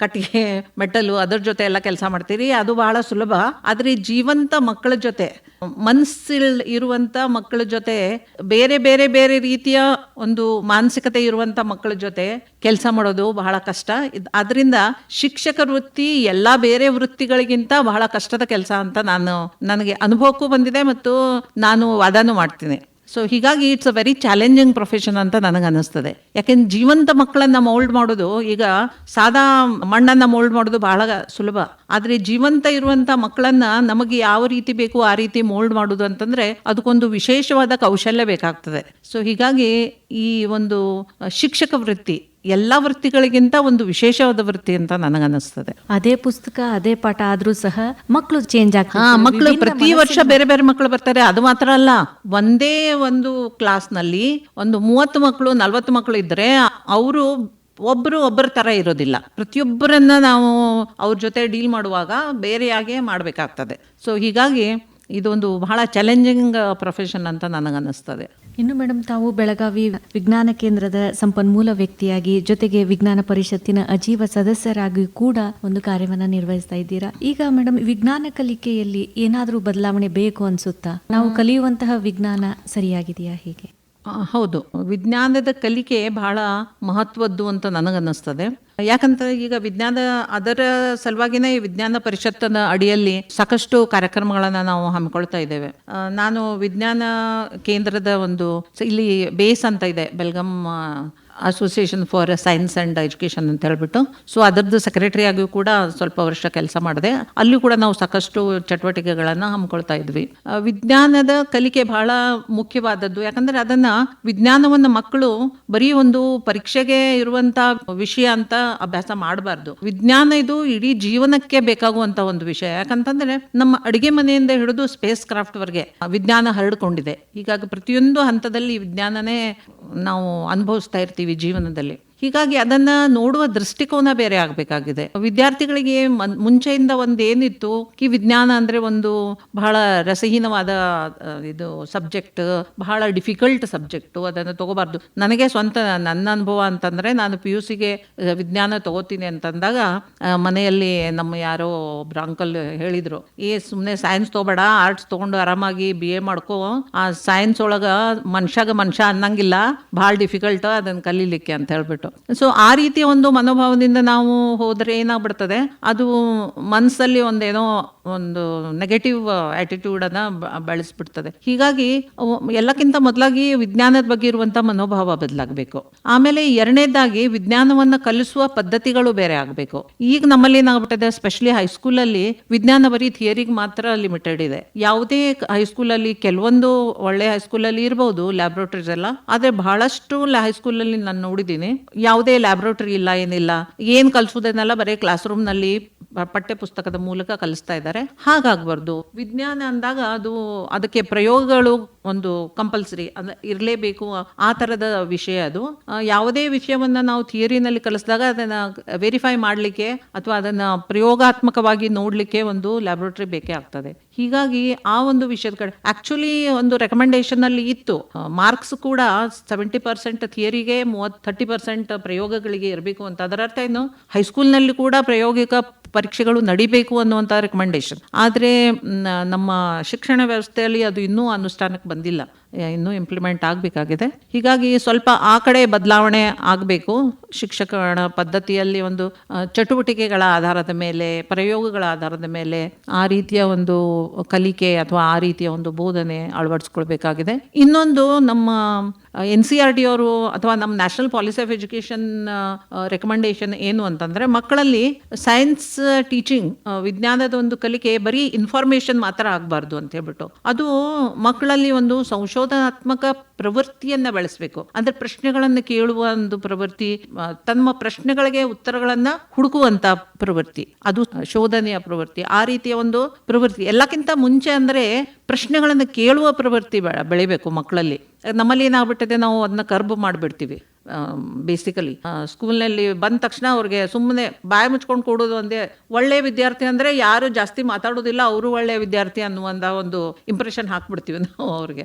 ಕಟ್ಟಿಗೆ, ಮೆಟ್ಟಲು, ಅದರ ಜೊತೆ ಎಲ್ಲ ಕೆಲಸ ಮಾಡ್ತೀರಿ? ಅದು ಬಹಳ ಸುಲಭ. ಆದರೆ ಜೀವಂತ ಮಕ್ಕಳ ಜೊತೆ ಮನಸ್ಸಿಲ್ ಇರುವಂಥ ಮಕ್ಕಳ ಜೊತೆ, ಬೇರೆ ಬೇರೆ ಬೇರೆ ರೀತಿಯ ಒಂದು ಮಾನಸಿಕತೆ ಇರುವಂಥ ಮಕ್ಕಳ ಜೊತೆ ಕೆಲಸ ಮಾಡೋದು ಬಹಳ ಕಷ್ಟ. ಅದರಿಂದ ಶಿಕ್ಷಕ ವೃತ್ತಿ ಎಲ್ಲ ಬೇರೆ ವೃತ್ತಿಗಳಿಗಿಂತ ಬಹಳ ಕಷ್ಟದ ಕೆಲಸ ಅಂತ ನಾನು, ನನಗೆ ಅನುಭವಕ್ಕೂ ಬಂದಿದೆ ಮತ್ತು ನಾನು ವಾದನೂ ಮಾಡ್ತೀನಿ. ಸೊ ಹೀಗಾಗಿ it's a very challenging profession ಅಂತ ನನಗೆ ಅನ್ನಿಸ್ತದೆ ಯಾಕೆಂದ್ರೆ ಜೀವಂತ ಮಕ್ಕಳನ್ನ ಮೋಲ್ಡ್ ಮಾಡೋದು ಈಗ ಸಾದಾ ಮಣ್ಣನ್ನು ಮೋಲ್ಡ್ ಮಾಡೋದು ಬಹಳ ಸುಲಭ. ಆದರೆ ಜೀವಂತ ಇರುವಂಥ ಮಕ್ಕಳನ್ನ ನಮಗೆ ಯಾವ ರೀತಿ ಬೇಕು ಆ ರೀತಿ ಮೋಲ್ಡ್ ಮಾಡೋದು ಅಂತಂದ್ರೆ ಅದಕ್ಕೊಂದು ವಿಶೇಷವಾದ ಕೌಶಲ್ಯ ಬೇಕಾಗ್ತದೆ. ಸೊ ಹೀಗಾಗಿ ಈ ಒಂದು ಶಿಕ್ಷಕ ವೃತ್ತಿ ಎಲ್ಲ ವೃತ್ತಿಗಳಿಗಿಂತ ಒಂದು ವಿಶೇಷವಾದ ವೃತ್ತಿ ಅಂತ ನನಗನ್ನಿಸ್ತದೆ. ಅದೇ ಪುಸ್ತಕ ಅದೇ ಪಾಠ ಆದ್ರೂ ಸಹ ಮಕ್ಕಳು ಚೇಂಜ್ ಆಗ್ತಾರೆ ಮಕ್ಕಳು ಪ್ರತಿ ವರ್ಷ ಬೇರೆ ಬೇರೆ ಮಕ್ಕಳು ಬರ್ತಾರೆ. ಅದು ಮಾತ್ರ ಅಲ್ಲ ಒಂದೇ ಒಂದು ಕ್ಲಾಸ್ನಲ್ಲಿ ಒಂದು ಮೂವತ್ತು ಮಕ್ಕಳು ನಲ್ವತ್ತು ಮಕ್ಕಳು ಇದ್ರೆ ಅವರು ಒಬ್ಬರು ಒಬ್ಬರ ತರ ಇರೋದಿಲ್ಲ. ಪ್ರತಿಯೊಬ್ಬರನ್ನ ನಾವು ಅವ್ರ ಜೊತೆ ಡೀಲ್ ಮಾಡುವಾಗ ಬೇರೆಯಾಗೇ ಮಾಡಬೇಕಾಗ್ತದೆ. ಸೊ ಹೀಗಾಗಿ ಇದೊಂದು ಬಹಳ ಚಾಲೆಂಜಿಂಗ್ ಪ್ರೊಫೆಷನ್ ಅಂತ ನನಗನ್ನಿಸ್ತದೆ. ಇನ್ನು ಮೇಡಮ್ ತಾವು ಬೆಳಗಾವಿ ವಿಜ್ಞಾನ ಕೇಂದ್ರದ ಸಂಪನ್ಮೂಲ ವ್ಯಕ್ತಿಯಾಗಿ ಜೊತೆಗೆ ವಿಜ್ಞಾನ ಪರಿಷತ್ತಿನ ಅಜೀವ ಸದಸ್ಯರಾಗಿ ಕೂಡ ಒಂದು ಕಾರ್ಯವನ್ನ ನಿರ್ವಹಿಸ್ತಾ ಇದ್ದೀರಾ? ಈಗ ಮೇಡಮ್ ವಿಜ್ಞಾನ ಕಲಿಕೆಯಲ್ಲಿ ಏನಾದರೂ ಬದಲಾವಣೆ ಬೇಕು ಅನ್ಸುತ್ತಾ? ನಾವು ಕಲಿಯುವಂತಹ ವಿಜ್ಞಾನ ಸರಿಯಾಗಿದೆಯಾ ಹೀಗೆ? ಹೌದು. ವಿಜ್ಞಾನದ ಕಲಿಕೆ ಬಹಳ ಮಹತ್ವದ್ದು ಅಂತ ನನಗನ್ನಿಸ್ತದೆ. ಯಾಕಂತ ಈಗ ವಿಜ್ಞಾನ, ಅದರ ಸಲುವಾಗಿನೇ ಈ ವಿಜ್ಞಾನ ಪರಿಷತ್ತಿನ ಅಡಿಯಲ್ಲಿ ಸಾಕಷ್ಟು ಕಾರ್ಯಕ್ರಮಗಳನ್ನು ನಾವು ಹಮ್ಮಿಕೊಳ್ತಾ ಇದ್ದೇವೆ. ನಾನು ವಿಜ್ಞಾನ ಕೇಂದ್ರದ ಒಂದು ಇಲ್ಲಿ ಬೇಸ್ ಅಂತ ಇದೆ, Belgaum association for science and education ಅಂತ ಹೇಳ್ಬಿಟ್ಟು. ಸೊ ಅದರದ್ದು ಸೆಕ್ರೆಟರಿ ಆಗಿಯೂ ಕೂಡ ಸ್ವಲ್ಪ ವರ್ಷ ಕೆಲಸ ಮಾಡಿದೆ. ಅಲ್ಲಿ ಕೂಡ ನಾವು ಸಾಕಷ್ಟು ಚಟುವಟಿಕೆಗಳನ್ನು ಹಮ್ಮಿಕೊಳ್ತಾ ಇದ್ವಿ. ವಿಜ್ಞಾನದ ಕಲಿಕೆ ಬಹಳ ಮುಖ್ಯವಾದದ್ದು. ಯಾಕಂದ್ರೆ ಅದನ್ನ ವಿಜ್ಞಾನವನ್ನು ಮಕ್ಕಳು ಬರೀ ಒಂದು ಪರೀಕ್ಷೆಗೆ ಇರುವಂತ ವಿಷಯ ಅಂತ ಅಭ್ಯಾಸ ಮಾಡಬಾರ್ದು. ವಿಜ್ಞಾನ ಇದು ಇಡೀ ಜೀವನಕ್ಕೆ ಬೇಕಾಗುವಂತ ಒಂದು ವಿಷಯ. ಯಾಕಂತಂದ್ರೆ ನಮ್ಮ ಅಡಿಗೆ ಮನೆಯಿಂದ ಹಿಡಿದು ಸ್ಪೇಸ್ ಕ್ರಾಫ್ಟ್ ವರೆಗೆ ವಿಜ್ಞಾನ ಹರಡಿಕೊಂಡಿದೆ. ಹೀಗಾಗಿ ಪ್ರತಿಯೊಂದು ಹಂತದಲ್ಲಿ ವಿಜ್ಞಾನನೇ ನಾವು ಅನುಭವಿಸ್ತಾ ಇರ್ತೀವಿ. ಜೀವನದಲ್ಲಿ. ಹೀಗಾಗಿ ಅದನ್ನ ನೋಡುವ ದೃಷ್ಟಿಕೋನ ಬೇರೆ ಆಗಬೇಕಾಗಿದೆ. ವಿದ್ಯಾರ್ಥಿಗಳಿಗೆ ಮುಂಚೆಯಿಂದ ಒಂದು ಏನಿತ್ತು ಕಿ ವಿಜ್ಞಾನ ಅಂದ್ರೆ ಒಂದು ಬಹಳ ರಸಹೀನವಾದ ಇದು ಸಬ್ಜೆಕ್ಟ್, ಬಹಳ ಡಿಫಿಕಲ್ಟ್ ಸಬ್ಜೆಕ್ಟ್, ಅದನ್ನು ತಗೋಬಾರ್ದು. ನನಗೆ ಸ್ವಂತ ನನ್ನ ಅನುಭವ ಅಂತಂದ್ರೆ ನಾನು ಪಿ ಯು ಸಿಗೆ ವಿಜ್ಞಾನ ತಗೋತೀನಿ ಅಂತಂದಾಗ ಮನೆಯಲ್ಲಿ ನಮ್ಮ ಯಾರೋ ಒಬ್ರು ಅಂಕಲ್ ಹೇಳಿದ್ರು, ಏ ಸುಮ್ಮನೆ ಸೈನ್ಸ್ ತಗೋಬೇಡ ಆರ್ಟ್ಸ್ ತಗೊಂಡು ಆರಾಮಾಗಿ ಬಿ ಎ ಮಾಡ್ಕೊ. ಆ ಸೈನ್ಸ್ ಒಳಗ ಮನುಷ್ಯಾಗ ಮನುಷ್ಯ ಅನ್ನಂಗಿಲ್ಲ ಭಾಳ ಡಿಫಿಕಲ್ಟ್ ಅದನ್ನ ಕಲೀಲಿಕ್ಕೆ ಅಂತ ಹೇಳ್ಬಿಟ್ಟು. ಸೊ ಆ ರೀತಿಯ ಒಂದು ಮನೋಭಾವದಿಂದ ನಾವು ಹೋದರೆ ಏನಾಗ್ಬಿಡ್ತದೆ? ಅದು ಮನಸ್ಸಲ್ಲಿ ಒಂದೇನೋ ಒಂದು ನೆಗೆಟಿವ್ ಆಟಿಟ್ಯೂಡ್ ಅನ್ನ ಬಳಸ್ಬಿಡ್ತದೆ. ಹೀಗಾಗಿ ಎಲ್ಲಕ್ಕಿಂತ ಮೊದಲಾಗಿ ವಿಜ್ಞಾನದ ಬಗ್ಗೆ ಇರುವಂತ ಮನೋಭಾವ ಬದಲಾಗಬೇಕು. ಆಮೇಲೆ ಎರಡನೇದಾಗಿ ವಿಜ್ಞಾನವನ್ನು ಕಲಿಸುವ ಪದ್ಧತಿಗಳು ಬೇರೆ ಆಗಬೇಕು. ಈಗ ನಮ್ಮಲ್ಲಿ ಏನಾಗ್ಬಿಟ್ಟಿದೆ? ಸ್ಪೆಷಲಿ ಹೈಸ್ಕೂಲಲ್ಲಿ ವಿಜ್ಞಾನ ಬರೀ ಥಿಯರಿಗೆ ಮಾತ್ರ ಲಿಮಿಟೆಡ್ ಇದೆ. ಯಾವುದೇ ಹೈಸ್ಕೂಲಲ್ಲಿ ಕೆಲವೊಂದು ಒಳ್ಳೆ ಹೈಸ್ಕೂಲಲ್ಲಿ ಇರಬಹುದು ಲ್ಯಾಬ್ರೋಟರೀಸ್ ಎಲ್ಲ. ಆದ್ರೆ ಬಹಳಷ್ಟು ಹೈಸ್ಕೂಲಲ್ಲಿ ನಾನು ನೋಡಿದ್ದೀನಿ ಯಾವುದೇ ಲ್ಯಾಬ್ರೋಟರಿ ಇಲ್ಲ, ಏನಿಲ್ಲ. ಏನು ಕಲಿಸೋದೇನೆಲ್ಲ ಬರೀ ಕ್ಲಾಸ್ ರೂಮ್ನಲ್ಲಿ ಪಠ್ಯ ಪುಸ್ತಕದ ಮೂಲಕ ಕಲಿಸ್ತಾ ಇದ್ದಾರೆ. ಹಾಗಾಗಬಾರ್ದು. ವಿಜ್ಞಾನ ಅಂದಾಗ ಅದು ಅದಕ್ಕೆ ಪ್ರಯೋಗಗಳು ಒಂದು ಕಂಪಲ್ಸರಿ ಅಂದ್ರೆ ಇರಲೇಬೇಕು, ಆ ಥರದ ವಿಷಯ ಅದು. ಯಾವುದೇ ವಿಷಯವನ್ನ ನಾವು ಥಿಯರಿನಲ್ಲಿ ಕಲಿಸಿದಾಗ ಅದನ್ನ ವೆರಿಫೈ ಮಾಡಲಿಕ್ಕೆ ಅಥವಾ ಅದನ್ನ ಪ್ರಯೋಗಾತ್ಮಕವಾಗಿ ನೋಡಲಿಕ್ಕೆ ಒಂದು ಲ್ಯಾಬೊರೇಟರಿ ಬೇಕೇ ಆಗ್ತದೆ. ಹೀಗಾಗಿ ಆ ಒಂದು ವಿಷಯದ ಕಡೆ ಆಕ್ಚುಲಿ ಒಂದು ರೆಕಮೆಂಡೇಶನ್ ಅಲ್ಲಿ ಇತ್ತು. ಮಾರ್ಕ್ಸ್ ಕೂಡ ಸೆವೆಂಟಿ ಪರ್ಸೆಂಟ್ ಥಿಯರಿಗೆ ಮೂವತ್ ಥರ್ಟಿ ಪರ್ಸೆಂಟ್ ಪ್ರಯೋಗಗಳಿಗೆ ಇರಬೇಕು ಅಂತ ಅದರ ಅರ್ಥ ಏನು? ಹೈಸ್ಕೂಲ್ನಲ್ಲಿ ಕೂಡ ಪ್ರಾಯೋಗಿಕ ಪರೀಕ್ಷೆಗಳು ನಡಿಬೇಕು ಅನ್ನುವಂಥ ರೆಕಮೆಂಡೇಶನ್ ಆದರೆ ನಮ್ಮ ಶಿಕ್ಷಣ ವ್ಯವಸ್ಥೆಯಲ್ಲಿ ಅದು ಇನ್ನೂ ಅನುಷ್ಠಾನಕ್ಕೆ ಬಂದಿಲ್ಲ. ಇನ್ನೂ ಇಂಪ್ಲಿಮೆಂಟ್ ಆಗಬೇಕಾಗಿದೆ. ಹೀಗಾಗಿ ಸ್ವಲ್ಪ ಆ ಕಡೆ ಬದಲಾವಣೆ ಆಗಬೇಕು. ಶಿಕ್ಷಕರ ಪದ್ಧತಿಯಲ್ಲಿ ಒಂದು ಚಟುವಟಿಕೆಗಳ ಆಧಾರದ ಮೇಲೆ, ಪ್ರಯೋಗಗಳ ಆಧಾರದ ಮೇಲೆ ಆ ರೀತಿಯ ಒಂದು ಕಲಿಕೆ ಅಥವಾ ಆ ರೀತಿಯ ಒಂದು ಬೋಧನೆ ಅಳವಡಿಸ್ಕೊಳ್ಬೇಕಾಗಿದೆ. ಇನ್ನೊಂದು ನಮ್ಮ ಎನ್ ಸಿ ಆರ್ ಟಿ ಅವರು ಅಥವಾ ನಮ್ಮ national policy of education recommendation ಏನು ಅಂತಂದ್ರೆ ಮಕ್ಕಳಲ್ಲಿ ಸೈನ್ಸ್ ಟೀಚಿಂಗ್ ವಿಜ್ಞಾನದ ಒಂದು ಕಲಿಕೆ ಬರೀ ಇನ್ಫಾರ್ಮೇಶನ್ ಮಾತ್ರ ಆಗಬಾರ್ದು ಅಂತ ಹೇಳ್ಬಿಟ್ಟು. ಅದು ಮಕ್ಕಳಲ್ಲಿ ಒಂದು ಸಂಶೋಧನಾತ್ಮಕ ಪ್ರವೃತ್ತಿಯನ್ನು ಬೆಳೆಸಬೇಕು. ಅಂದ್ರೆ ಪ್ರಶ್ನೆಗಳನ್ನು ಕೇಳುವ ಒಂದು ಪ್ರವೃತ್ತಿ ತಮ್ಮ ಪ್ರಶ್ನೆಗಳಿಗೆ ಉತ್ತರಗಳನ್ನು ಹುಡುಕುವಂತ ಪ್ರವೃತ್ತಿ. ಅದು ಶೋಧನೆಯ ಪ್ರವೃತ್ತಿ. ಆ ರೀತಿಯ ಒಂದು ಪ್ರವೃತ್ತಿ. ಎಲ್ಲಕ್ಕಿಂತ ಮುಂಚೆ ಅಂದ್ರೆ ಪ್ರಶ್ನೆಗಳನ್ನು ಕೇಳುವ ಪ್ರವೃತ್ತಿ ಬೆಳೆಯಬೇಕು ಮಕ್ಕಳಲ್ಲಿ. ನಮ್ಮಲ್ಲಿ ಏನಾಗ್ಬಿಟ್ಟಿದೆ, ನಾವು ಅದನ್ನ ಕರ್ಬ್ ಮಾಡಿಬಿಡ್ತೀವಿ ಬೇಸಿಕಲಿ ಸ್ಕೂಲ್ನಲ್ಲಿ ಬಂದ ತಕ್ಷಣ ಅವ್ರಿಗೆ ಸುಮ್ಮನೆ ಬಾಯಿ ಮುಚ್ಕೊಂಡು ಕೊಡೋದು ಒಂದೇ, ಒಳ್ಳೆ ವಿದ್ಯಾರ್ಥಿ ಅಂದರೆ ಯಾರು ಜಾಸ್ತಿ ಮಾತಾಡೋದಿಲ್ಲ, ಅವರು ಒಳ್ಳೆಯ ವಿದ್ಯಾರ್ಥಿ ಅನ್ನುವಂಥ ಒಂದು ಇಂಪ್ರೆಷನ್ ಹಾಕ್ಬಿಡ್ತೀವಿ ನಾವು ಅವ್ರಿಗೆ.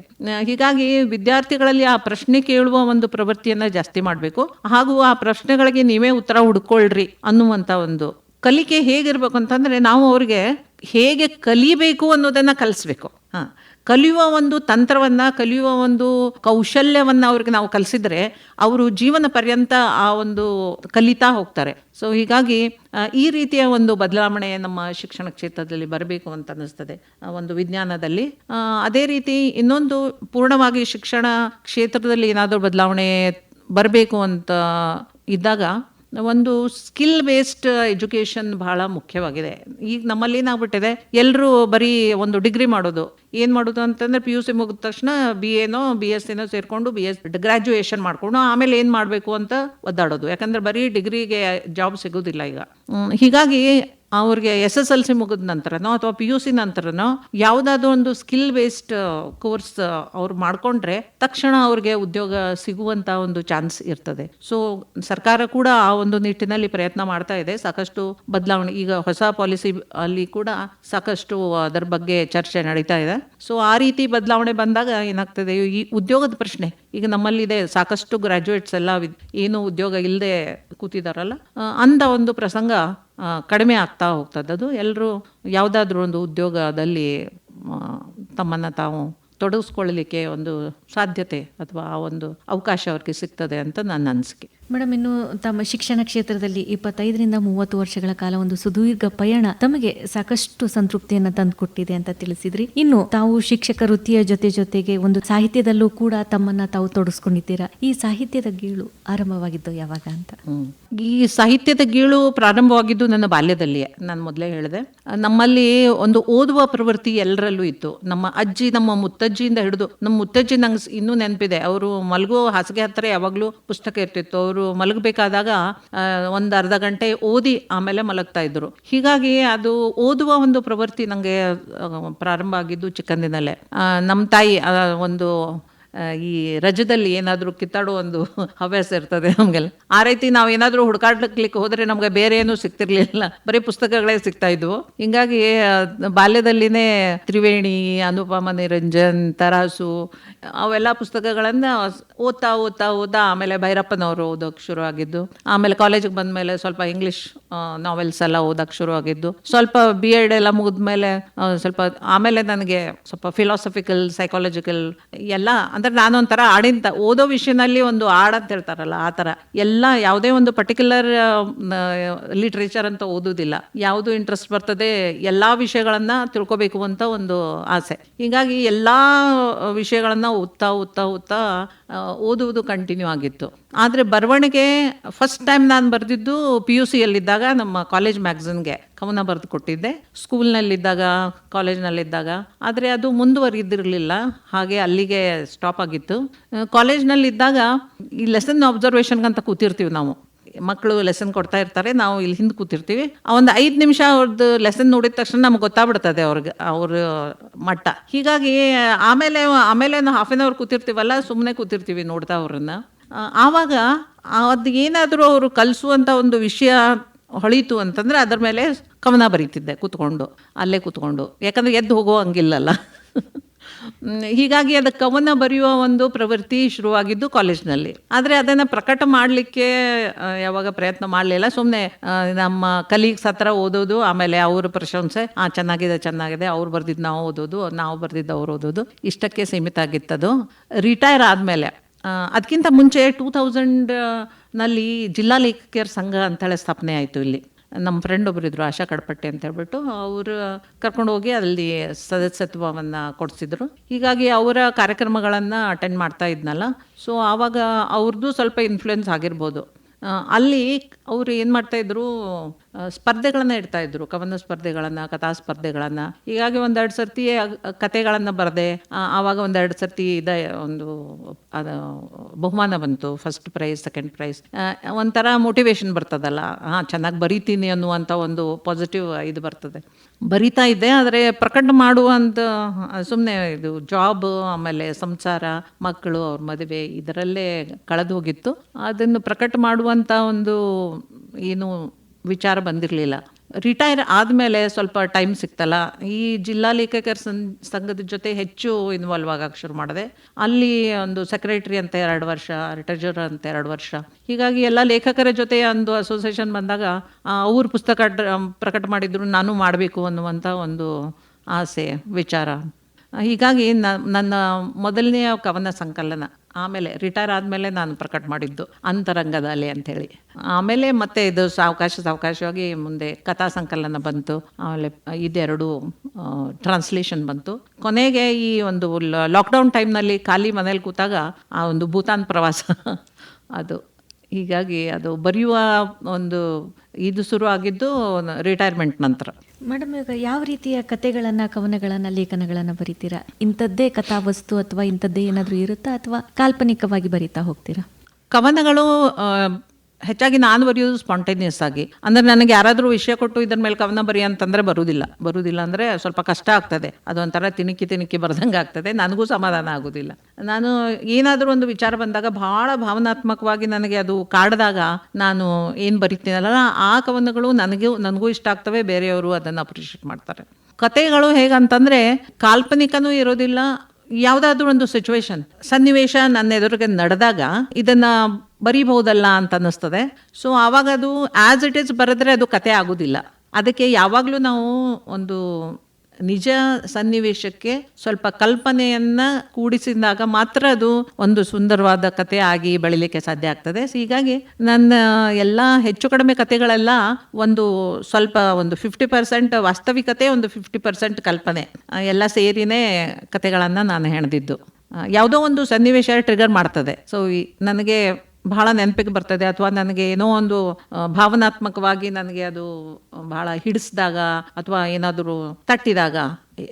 ಹೀಗಾಗಿ ವಿದ್ಯಾರ್ಥಿಗಳಲ್ಲಿ ಆ ಪ್ರಶ್ನೆ ಕೇಳುವ ಒಂದು ಪ್ರವೃತ್ತಿಯನ್ನು ಜಾಸ್ತಿ ಮಾಡಬೇಕು. ಹಾಗೂ ಆ ಪ್ರಶ್ನೆಗಳಿಗೆ ನೀವೇ ಉತ್ತರ ಹುಡ್ಕೊಳ್ರಿ ಅನ್ನುವಂಥ ಒಂದು ಕಲಿಕೆ ಹೇಗಿರ್ಬೇಕು ಅಂತಂದ್ರೆ ನಾವು ಅವ್ರಿಗೆ ಹೇಗೆ ಕಲಿಬೇಕು ಅನ್ನೋದನ್ನು ಕಲಿಸ್ಬೇಕು. ಹಾ. ಕಲಿಯುವ ಒಂದು ತಂತ್ರವನ್ನು, ಕಲಿಯುವ ಒಂದು ಕೌಶಲ್ಯವನ್ನು ಅವ್ರಿಗೆ ನಾವು ಕಲಿಸಿದ್ರೆ ಅವರು ಜೀವನ ಪರ್ಯಂತ ಆ ಒಂದು ಕಲಿತಾ ಹೋಗ್ತಾರೆ. ಸೊ ಹೀಗಾಗಿ ಈ ರೀತಿಯ ಒಂದು ಬದಲಾವಣೆ ನಮ್ಮ ಶಿಕ್ಷಣ ಕ್ಷೇತ್ರದಲ್ಲಿ ಬರಬೇಕು ಅಂತ ಅನ್ನಿಸ್ತದೆ ಒಂದು ವಿಜ್ಞಾನದಲ್ಲಿ. ಅದೇ ರೀತಿ ಇನ್ನೊಂದು ಪೂರ್ಣವಾಗಿ ಶಿಕ್ಷಣ ಕ್ಷೇತ್ರದಲ್ಲಿ ಏನಾದರೂ ಬದಲಾವಣೆ ಬರಬೇಕು ಅಂತ ಇದ್ದಾಗ ಒಂದು ಸ್ಕಿಲ್ ಬೇಸ್ಡ್ ಎಜುಕೇಷನ್ ಬಹಳ ಮುಖ್ಯವಾಗಿದೆ. ಈಗ ನಮ್ಮಲ್ಲಿ ಏನಾಗ್ಬಿಟ್ಟಿದೆ ಎಲ್ಲರೂ ಬರೀ ಒಂದು ಡಿಗ್ರಿ ಮಾಡೋದು. ಏನು ಮಾಡೋದು ಅಂತಂದ್ರೆ ಪಿ ಯು ಸಿ ಮುಗಿದ ತಕ್ಷಣ ಬಿ ಎನೋ ಬಿ ಎಸ್ ಸಿನೋ ಸೇರಿಕೊಂಡು ಬಿ ಎಸ್ ಗ್ರಾಜ್ಯುಯೇಷನ್ ಮಾಡ್ಕೊಂಡು ಆಮೇಲೆ ಏನು ಮಾಡಬೇಕು ಅಂತ ಒದ್ದಾಡೋದು. ಯಾಕಂದ್ರೆ ಬರೀ ಡಿಗ್ರಿಗೆ ಜಾಬ್ ಸಿಗೋದಿಲ್ಲ ಈಗ. ಹೀಗಾಗಿ ಅವ್ರಿಗೆ ಎಸ್ ಎಸ್ ಎಲ್ ಸಿ ಮುಗಿದ ನಂತರನೋ ಅಥವಾ ಪಿ ಯು ಸಿ ನಂತರನೋ ಯಾವುದಾದ್ರೂ ಒಂದು ಸ್ಕಿಲ್ ಬೇಸ್ಡ್ ಕೋರ್ಸ್ ಅವ್ರು ಮಾಡ್ಕೊಂಡ್ರೆ ತಕ್ಷಣ ಅವ್ರಿಗೆ ಉದ್ಯೋಗ ಸಿಗುವಂತ ಒಂದು ಚಾನ್ಸ್ ಇರ್ತದೆ. ಸೊ ಸರ್ಕಾರ ಕೂಡ ಆ ಒಂದು ನಿಟ್ಟಿನಲ್ಲಿ ಪ್ರಯತ್ನ ಮಾಡ್ತಾ ಇದೆ. ಸಾಕಷ್ಟು ಬದಲಾವಣೆ, ಈಗ ಹೊಸ ಪಾಲಿಸಿ ಅಲ್ಲಿ ಕೂಡ ಸಾಕಷ್ಟು ಅದರ ಬಗ್ಗೆ ಚರ್ಚೆ ನಡೀತಾ ಇದೆ. ಸೊ ಆ ರೀತಿ ಬದಲಾವಣೆ ಬಂದಾಗ ಏನಾಗ್ತದೆ, ಈ ಉದ್ಯೋಗದ ಪ್ರಶ್ನೆ. ಈಗ ನಮ್ಮಲ್ಲಿದೆ ಸಾಕಷ್ಟು ಗ್ರಾಜುಯೇಟ್ಸ್ ಎಲ್ಲ ಏನು ಉದ್ಯೋಗ ಇಲ್ಲದೆ ಕೂತಿದಾರಲ್ಲ ಅಂದ ಒಂದು ಪ್ರಸಂಗ ಕಡಿಮೆ ಆಗ್ತಾ ಹೋಗ್ತದೆ. ಅದು ಎಲ್ಲರೂ ಯಾವುದಾದ್ರೂ ಒಂದು ಉದ್ಯೋಗದಲ್ಲಿ ತಮ್ಮನ್ನು ತಾವು ತೊಡಗಿಸ್ಕೊಳ್ಳಲಿಕ್ಕೆ ಒಂದು ಸಾಧ್ಯತೆ ಅಥವಾ ಆ ಒಂದು ಅವಕಾಶ ಅವ್ರಿಗೆ ಸಿಗ್ತದೆ ಅಂತ ನನ್ನ ಅನಿಸಿಕೆ. ಮೇಡಮ್, ಇನ್ನು ತಮ್ಮ ಶಿಕ್ಷಣ ಕ್ಷೇತ್ರದಲ್ಲಿ ಇಪ್ಪತ್ತೈದರಿಂದ ಮೂವತ್ತು ವರ್ಷಗಳ ಕಾಲ ಒಂದು ಸುದೀರ್ಘ ಪಯಣ ತಮಗೆ ಸಾಕಷ್ಟು ಸಂತೃಪ್ತಿಯನ್ನು ತಂದುಕೊಟ್ಟಿದೆ ಅಂತ ತಿಳಿಸಿದ್ರಿ. ಇನ್ನು ತಾವು ಶಿಕ್ಷಕ ವೃತ್ತಿಯ ಜೊತೆ ಜೊತೆಗೆ ಒಂದು ಸಾಹಿತ್ಯದಲ್ಲೂ ಕೂಡ ತಮ್ಮನ್ನ ತಾವು ತೊಡಸ್ಕೊಂಡಿದ್ದೀರಾ? ಈ ಸಾಹಿತ್ಯದ ಗೀಳು ಆರಂಭವಾಗಿದ್ದು ಯಾವಾಗ ಅಂತ? ಈ ಸಾಹಿತ್ಯದ ಗೀಳು ಪ್ರಾರಂಭವಾಗಿದ್ದು ನನ್ನ ಬಾಲ್ಯದಲ್ಲಿಯೇ, ನಾನು ಮೊದಲೇ ಹೇಳಿದೆ. ನಮ್ಮಲ್ಲಿ ಒಂದು ಓದುವ ಪ್ರವೃತ್ತಿ ಎಲ್ಲರಲ್ಲೂ ಇತ್ತು. ನಮ್ಮ ಅಜ್ಜಿ, ನಮ್ಮ ಮುತ್ತಜ್ಜಿಯಿಂದ ಹಿಡಿದು, ನಮ್ಮ ಮುತ್ತಜ್ಜಿ ನಂಗೆ ಇನ್ನೂ ನೆನಪಿದೆ. ಅವರು ಮಲಗೋ ಹಾಸಿಗೆ ಹತ್ತಿರ ಯಾವಾಗಲೂ ಪುಸ್ತಕ ಇರ್ತಿತ್ತು. ಅವರು ಮಲಗಬೇಕಾದಾಗ ಒಂದು ಅರ್ಧ ಗಂಟೆ ಓದಿ ಆಮೇಲೆ ಮಲಗ್ತಾ ಇದ್ರು. ಹೀಗಾಗಿ ಅದು ಓದುವ ಒಂದು ಪ್ರವೃತ್ತಿ ನನಗೆ ಪ್ರಾರಂಭ ಆಗಿದ್ದು ಚಿಕ್ಕಂದಿನಲ್ಲೇ. ನಮ್ಮ ತಾಯಿ ಒಂದು ಈ ರಜದಲ್ಲಿ ಏನಾದರೂ ಕಿತ್ತಾಡೋ ಒಂದು ಹವ್ಯಾಸ ಇರ್ತದೆ ನಮಗೆಲ್ಲ. ಆ ರೀತಿ ನಾವು ಏನಾದರೂ ಹುಡುಕಾಡ್ಲಿಕ್ಕೆ ಹೋದರೆ ನಮಗೆ ಬೇರೆ ಏನೂ ಸಿಗ್ತಿರ್ಲಿಲ್ಲ. ಬರೀ ಪುಸ್ತಕಗಳೇ ಸಿಗ್ತಾ ಇದ್ವು. ಹಿಂಗಾಗಿ ಬಾಲ್ಯದಲ್ಲಿನೇ ತ್ರಿವೇಣಿ, ಅನುಪಮ, ನಿರಂಜನ್, ತರಾಸು, ಅವೆಲ್ಲ ಪುಸ್ತಕಗಳನ್ನು ಓದ್ತಾ ಓದ್ತಾ ಓದ್ತಾ ಆಮೇಲೆ ಭೈರಪ್ಪನವರು ಓದೋಕೆ ಶುರು ಆಗಿದ್ದು. ಆಮೇಲೆ ಕಾಲೇಜಿಗೆ ಬಂದಮೇಲೆ ಸ್ವಲ್ಪ ಇಂಗ್ಲಿಷ್ ನಾವೆಲ್ಸ್ ಎಲ್ಲ ಓದಕ್ಕೆ ಶುರು ಆಗಿದ್ದು. ಸ್ವಲ್ಪ ಬಿ ಎಡ್ ಎಲ್ಲ ಮುಗಿದ್ಮೇಲೆ ಸ್ವಲ್ಪ ಆಮೇಲೆ ನನಗೆ ಸ್ವಲ್ಪ ಫಿಲಾಸಫಿಕಲ್ ಸೈಕಾಲಜಿಕಲ್ ಎಲ್ಲ, ಅಂದ್ರೆ ನಾನೊಂಥರ ಆಡಿಂತ ಓದೋ ವಿಷಯದಲ್ಲಿ ಒಂದು ಆಡಂತ ಹೇಳ್ತಾರಲ್ಲ, ಆ ಥರ. ಎಲ್ಲ ಯಾವುದೇ ಒಂದು ಪರ್ಟಿಕ್ಯುಲರ್ ಲಿಟ್ರೇಚರ್ ಅಂತ ಓದೋದಿಲ್ಲ. ಯಾವುದು ಇಂಟ್ರೆಸ್ಟ್ ಬರ್ತದೆ, ಎಲ್ಲ ವಿಷಯಗಳನ್ನು ತಿಳ್ಕೊಬೇಕು ಅಂತ ಒಂದು ಆಸೆ. ಹೀಗಾಗಿ ಎಲ್ಲ ವಿಷಯಗಳನ್ನು ಓದ್ತಾ ಓದ್ತಾ ಓದ್ತಾ ಓದುವುದು ಕಂಟಿನ್ಯೂ ಆಗಿತ್ತು. ಆದರೆ ಬರವಣಿಗೆ ಫಸ್ಟ್ ಟೈಮ್ ನಾನು ಬರೆದಿದ್ದು ಪಿ ಯು ಸಿಯಲ್ಲಿದ್ದಾಗ ನಮ್ಮ ಕಾಲೇಜ್ ಮ್ಯಾಗ್ಝಿನ್ಗೆ ಕವನ ಬರೆದು ಕೊಟ್ಟಿದ್ದೆ. ಸ್ಕೂಲ್ನಲ್ಲಿದ್ದಾಗ ಕಾಲೇಜ್ನಲ್ಲಿದ್ದಾಗ ಆದರೆ ಅದು ಮುಂದುವರಿದಿರಲಿಲ್ಲ. ಹಾಗೆ ಅಲ್ಲಿಗೆ ಸ್ಟಾಪ್ ಆಗಿತ್ತು. ಕಾಲೇಜ್ನಲ್ಲಿದ್ದಾಗ ಈ ಲೆಸನ್ ಅಬ್ಸರ್ವೇಷನ್ಗಂತ ಕೂತಿರ್ತೀವಿ ನಾವು. ಮಕ್ಕಳು ಲೆಸನ್ ಕೊಡ್ತಾ ಇರ್ತಾರೆ, ನಾವು ಇಲ್ಲಿ ಹಿಂದೆ ಕೂತಿರ್ತೀವಿ. ಒಂದು ಐದು ನಿಮಿಷ ಅವ್ರದ್ದು ಲೆಸನ್ ನೋಡಿದ ತಕ್ಷಣ ನಮ್ಗೆ ಗೊತ್ತಾಗ್ಬಿಡ್ತದೆ ಅವ್ರಿಗೆ, ಅವ್ರ, ಮಟ್ಟ. ಹೀಗಾಗಿ, ಆಮೇಲೆ ಆಮೇಲೆ ನಾವು ಹಾಫ್ ಆನ್ ಅವರ್ ಕೂತಿರ್ತೀವಲ್ಲ ಸುಮ್ಮನೆ ಕೂತಿರ್ತೀವಿ ನೋಡ್ತಾ ಅವ್ರನ್ನ. ಆವಾಗ ಅದು ಏನಾದರೂ ಅವರು ಕಲಿಸುವಂಥ ಒಂದು ವಿಷಯ ಹೊಳೀತು ಅಂತಂದ್ರೆ ಅದ್ರ ಮೇಲೆ ಕವನ ಬರೀತಿದ್ದೆ ಕೂತ್ಕೊಂಡು, ಅಲ್ಲೇ ಕೂತ್ಕೊಂಡು. ಯಾಕಂದರೆ ಎದ್ದು ಹೋಗೋ ಹಂಗಿಲ್ಲಲ್ಲ. ಹೀಗಾಗಿ ಅದು ಕವನ ಬರೆಯುವ ಒಂದು ಪ್ರವೃತ್ತಿ ಶುರುವಾಗಿದ್ದು ಕಾಲೇಜ್ನಲ್ಲಿ. ಆದರೆ ಅದನ್ನು ಪ್ರಕಟ ಮಾಡಲಿಕ್ಕೆ ಯಾವಾಗ ಪ್ರಯತ್ನ ಮಾಡಲಿಲ್ಲ. ಸುಮ್ಮನೆ ನಮ್ಮ ಕಲೀಗ್ಸ್ ಹತ್ರ ಓದೋದು, ಆಮೇಲೆ ಅವ್ರ ಪ್ರಶಂಸೆ, ಆ, ಚೆನ್ನಾಗಿದೆ ಚೆನ್ನಾಗಿದೆ, ಅವ್ರು ಬರೆದಿದ್ದು ನಾವು ಓದೋದು, ನಾವು ಬರೆದಿದ್ದು ಅವ್ರು ಓದೋದು, ಇಷ್ಟಕ್ಕೆ ಸೀಮಿತ ಆಗಿತ್ತದು. ರಿಟೈರ್ ಆದಮೇಲೆ ಅದಕ್ಕಿಂತ ಮುಂಚೆ ಟೂ ತೌಸಂಡ್ನಲ್ಲಿ ಜಿಲ್ಲಾ ಲೇಖಕಿಯರ ಸಂಘ ಅಂತೇಳಿ ಸ್ಥಾಪನೆ ಆಯಿತು ಇಲ್ಲಿ. ನಮ್ಮ ಫ್ರೆಂಡ್ ಒಬ್ಬರು ಇದ್ದರು ಆಶಾ ಕಡಪಟ್ಟೆ ಅಂತ ಹೇಳ್ಬಿಟ್ಟು, ಅವರು ಕರ್ಕೊಂಡು ಹೋಗಿ ಅಲ್ಲಿ ಸದಸ್ಯತ್ವವನ್ನು ಕೊಡಿಸಿದ್ರು. ಹೀಗಾಗಿ ಅವರ ಕಾರ್ಯಕ್ರಮಗಳನ್ನು ಅಟೆಂಡ್ ಮಾಡ್ತಾ ಇದ್ನಲ್ಲ. ಸೊ ಆವಾಗ ಅವ್ರದ್ದು ಸ್ವಲ್ಪ ಇನ್ಫ್ಲುಯೆನ್ಸ್ ಆಗಿರ್ಬೋದು. ಅಲ್ಲಿ ಅವರು ಏನು ಮಾಡ್ತಾಯಿದ್ರು ಸ್ಪರ್ಧೆಗಳನ್ನು ಇಡ್ತಾ ಇದ್ರು. ಕವನ ಸ್ಪರ್ಧೆಗಳನ್ನು, ಕಥಾ ಸ್ಪರ್ಧೆಗಳನ್ನು. ಹೀಗಾಗಿ ಒಂದೆರಡು ಸರ್ತಿ ಕತೆಗಳನ್ನು ಬರೆದೆ. ಆವಾಗ ಒಂದೆರಡು ಸರ್ತಿ ಇದ, ಒಂದು ಅದು, ಬಹುಮಾನ ಬಂತು. ಫಸ್ಟ್ ಪ್ರೈಸ್ ಸೆಕೆಂಡ್ ಪ್ರೈಸ್ ಒಂಥರ ಮೋಟಿವೇಶನ್ ಬರ್ತದಲ್ಲ. ಹಾಂ, ಚೆನ್ನಾಗಿ ಬರಿತೀನಿ ಅನ್ನುವಂಥ ಒಂದು ಪಾಸಿಟಿವ್ ಇದು ಬರ್ತದೆ. ಬರಿತಾ ಇದ್ದೆ, ಆದರೆ ಪ್ರಕಟ ಮಾಡುವಂಥ ಸುಮ್ಮನೆ ಇದು ಜಾಬ್ ಆಮೇಲೆ ಸಂಸಾರ, ಮಕ್ಕಳು, ಅವ್ರ ಮದುವೆ, ಇದರಲ್ಲೇ ಕಳೆದು ಹೋಗಿತ್ತು. ಅದನ್ನು ಪ್ರಕಟ ಮಾಡುವಂಥ ಒಂದು ಏನು ವಿಚಾರ ಬಂದಿರಲಿಲ್ಲ. ರಿಟೈರ್ ಆದಮೇಲೆ ಸ್ವಲ್ಪ ಟೈಮ್ ಸಿಕ್ತಲ್ಲ, ಈ ಜಿಲ್ಲಾ ಲೇಖಕರ ಸಂ, ಸಂಘದ ಜೊತೆ ಹೆಚ್ಚು ಇನ್ವಾಲ್ವ್ ಆಗಕ್ಕೆ ಶುರು ಮಾಡಿದೆ. ಅಲ್ಲಿ ಒಂದು ಸೆಕ್ರೆಟರಿ ಅಂತ ಎರಡು ವರ್ಷ ಟ್ರೆಜರರ್ ಅಂತ ಎರಡು ವರ್ಷ. ಹೀಗಾಗಿ ಎಲ್ಲ ಲೇಖಕರ ಜೊತೆ ಒಂದು ಅಸೋಸಿಯೇಷನ್ ಬಂದಾಗ ಅವ್ರ ಪುಸ್ತಕ ಪ್ರಕಟ ಮಾಡಿದ್ರು, ನಾನು ಮಾಡಬೇಕು ಅನ್ನುವಂಥ ಒಂದು ಆಸೆ, ವಿಚಾರ. ಹೀಗಾಗಿ ನನ್ನ ಮೊದಲನೆಯ ಕವನ ಸಂಕಲನ. ಆಮೇಲೆ ರಿಟೈರ್ ಆದಮೇಲೆ ನಾನು ಪ್ರಕಟ ಮಾಡಿದ್ದು ಅಂತರಂಗದಲ್ಲಿ ಅಂಥೇಳಿ. ಆಮೇಲೆ ಮತ್ತೆ ಇದು ಸಾವಕಾಶ ಸಾವಕಾಶವಾಗಿ ಮುಂದೆ ಕಥಾ ಸಂಕಲನ ಬಂತು. ಆಮೇಲೆ ಇದೆರಡು ಟ್ರಾನ್ಸ್ಲೇಷನ್ ಬಂತು. ಕೊನೆಗೆ ಈ ಒಂದು ಲಾಕ್ಡೌನ್ ಟೈಮ್ನಲ್ಲಿ ಖಾಲಿ ಮನೇಲಿ ಕೂತಾಗ ಆ ಒಂದು ಭೂತಾನ್ ಪ್ರವಾಸ. ಅದು ಹೀಗಾಗಿ ಅದು ಬರೆಯುವ ಒಂದು ಇದು ಶುರು ಆಗಿದ್ದು ರಿಟೈರ್ಮೆಂಟ್ ನಂತರ. ಮೇಡಮ್ ಈಗ ಯಾವ ರೀತಿಯ ಕಥೆಗಳನ್ನ ಕವನಗಳನ್ನ ಲೇಖನಗಳನ್ನ ಬರೀತೀರಾ? ಇಂಥದ್ದೇ ಕಥಾವಸ್ತು ಅಥವಾ ಇಂಥದ್ದೇ ಏನಾದರೂ ಇರುತ್ತಾ ಅಥವಾ ಕಾಲ್ಪನಿಕವಾಗಿ ಬರೀತಾ ಹೋಗ್ತೀರಾ? ಕವನಗಳು ಹೆಚ್ಚಾಗಿ ನಾನು ಬರೆಯೋದು ಸ್ಪಾಂಟೇನಿಯಸ್ ಆಗಿ. ಅಂದ್ರೆ ನನಗೆ ಯಾರಾದರೂ ವಿಷಯ ಕೊಟ್ಟು ಇದ್ರ ಮೇಲೆ ಕವನ ಬರಿ ಅಂತಂದ್ರೆ ಬರುವುದಿಲ್ಲ ಬರುವುದಿಲ್ಲ ಅಂದ್ರೆ ಸ್ವಲ್ಪ ಕಷ್ಟ ಆಗ್ತದೆ. ಅದೊಂಥರ ತಿಣುಕಿ ತಿಣುಕಿ ಬರ್ದಂಗೆ ಆಗ್ತದೆ. ನನಗೂ ಸಮಾಧಾನ ಆಗೋದಿಲ್ಲ. ನಾನು ಏನಾದರೂ ಒಂದು ವಿಚಾರ ಬಂದಾಗ ಬಹಳ ಭಾವನಾತ್ಮಕವಾಗಿ ನನಗೆ ಅದು ಕಾಡ್ದಾಗ ನಾನು ಏನು ಬರಿತೀನಲ್ಲ, ಆ ಕವನಗಳು ನನಗೂ ನನಗೂ ಇಷ್ಟ ಆಗ್ತವೆ, ಬೇರೆಯವರು ಅದನ್ನು ಅಪ್ರಿಷಿಯೇಟ್ ಮಾಡ್ತಾರೆ. ಕತೆಗಳು ಹೇಗಂತಂದ್ರೆ ಕಾಲ್ಪನಿಕನೂ ಇರೋದಿಲ್ಲ. ಯಾವುದಾದ್ರೂ ಒಂದು ಸಿಚುವೇಶನ್ ಸನ್ನಿವೇಶ ನನ್ನ ಎದುರಿಗೆ ನಡೆದಾಗ ಇದನ್ನ ಬರೀಬಹುದಲ್ಲ ಅಂತ ಅನ್ನಿಸ್ತದೆ. ಸೊ ಆವಾಗ ಅದು ಆ್ಯಸ್ ಇಟ್ ಈಸ್ ಬರೆದ್ರೆ ಅದು ಕತೆ ಆಗೋದಿಲ್ಲ. ಅದಕ್ಕೆ ಯಾವಾಗಲೂ ನಾವು ಒಂದು ನಿಜ ಸನ್ನಿವೇಶಕ್ಕೆ ಸ್ವಲ್ಪ ಕಲ್ಪನೆಯನ್ನ ಕೂಡಿಸಿದಾಗ ಮಾತ್ರ ಅದು ಒಂದು ಸುಂದರವಾದ ಕತೆ ಆಗಿ ಬೆಳಿಲಿಕ್ಕೆ ಸಾಧ್ಯ ಆಗ್ತದೆ. ಸೊ ಹೀಗಾಗಿ ನನ್ನ ಎಲ್ಲ ಹೆಚ್ಚು ಕಡಿಮೆ ಕತೆಗಳೆಲ್ಲ ಒಂದು ಸ್ವಲ್ಪ ಒಂದು ಫಿಫ್ಟಿ ಪರ್ಸೆಂಟ್ ವಾಸ್ತವಿಕತೆ, ಒಂದು ಫಿಫ್ಟಿ ಪರ್ಸೆಂಟ್ ಕಲ್ಪನೆ. ಎಲ್ಲ ಸೇರಿನೇ ಕತೆಗಳನ್ನು ನಾನು ಹೆಣೆದಿದ್ದು. ಯಾವುದೋ ಒಂದು ಸನ್ನಿವೇಶ ಟ್ರಿಗರ್ ಮಾಡ್ತದೆ. ಸೊ ನನಗೆ ಬಹಳ ನೆನಪಿಗೆ ಬರ್ತದೆ. ಅಥವಾ ನನಗೆ ಏನೋ ಒಂದು ಭಾವನಾತ್ಮಕವಾಗಿ ನನಗೆ ಅದು ಬಹಳ ಹಿಡಿಸಿದಾಗ ಅಥವಾ ಏನಾದರೂ ತಟ್ಟಿದಾಗ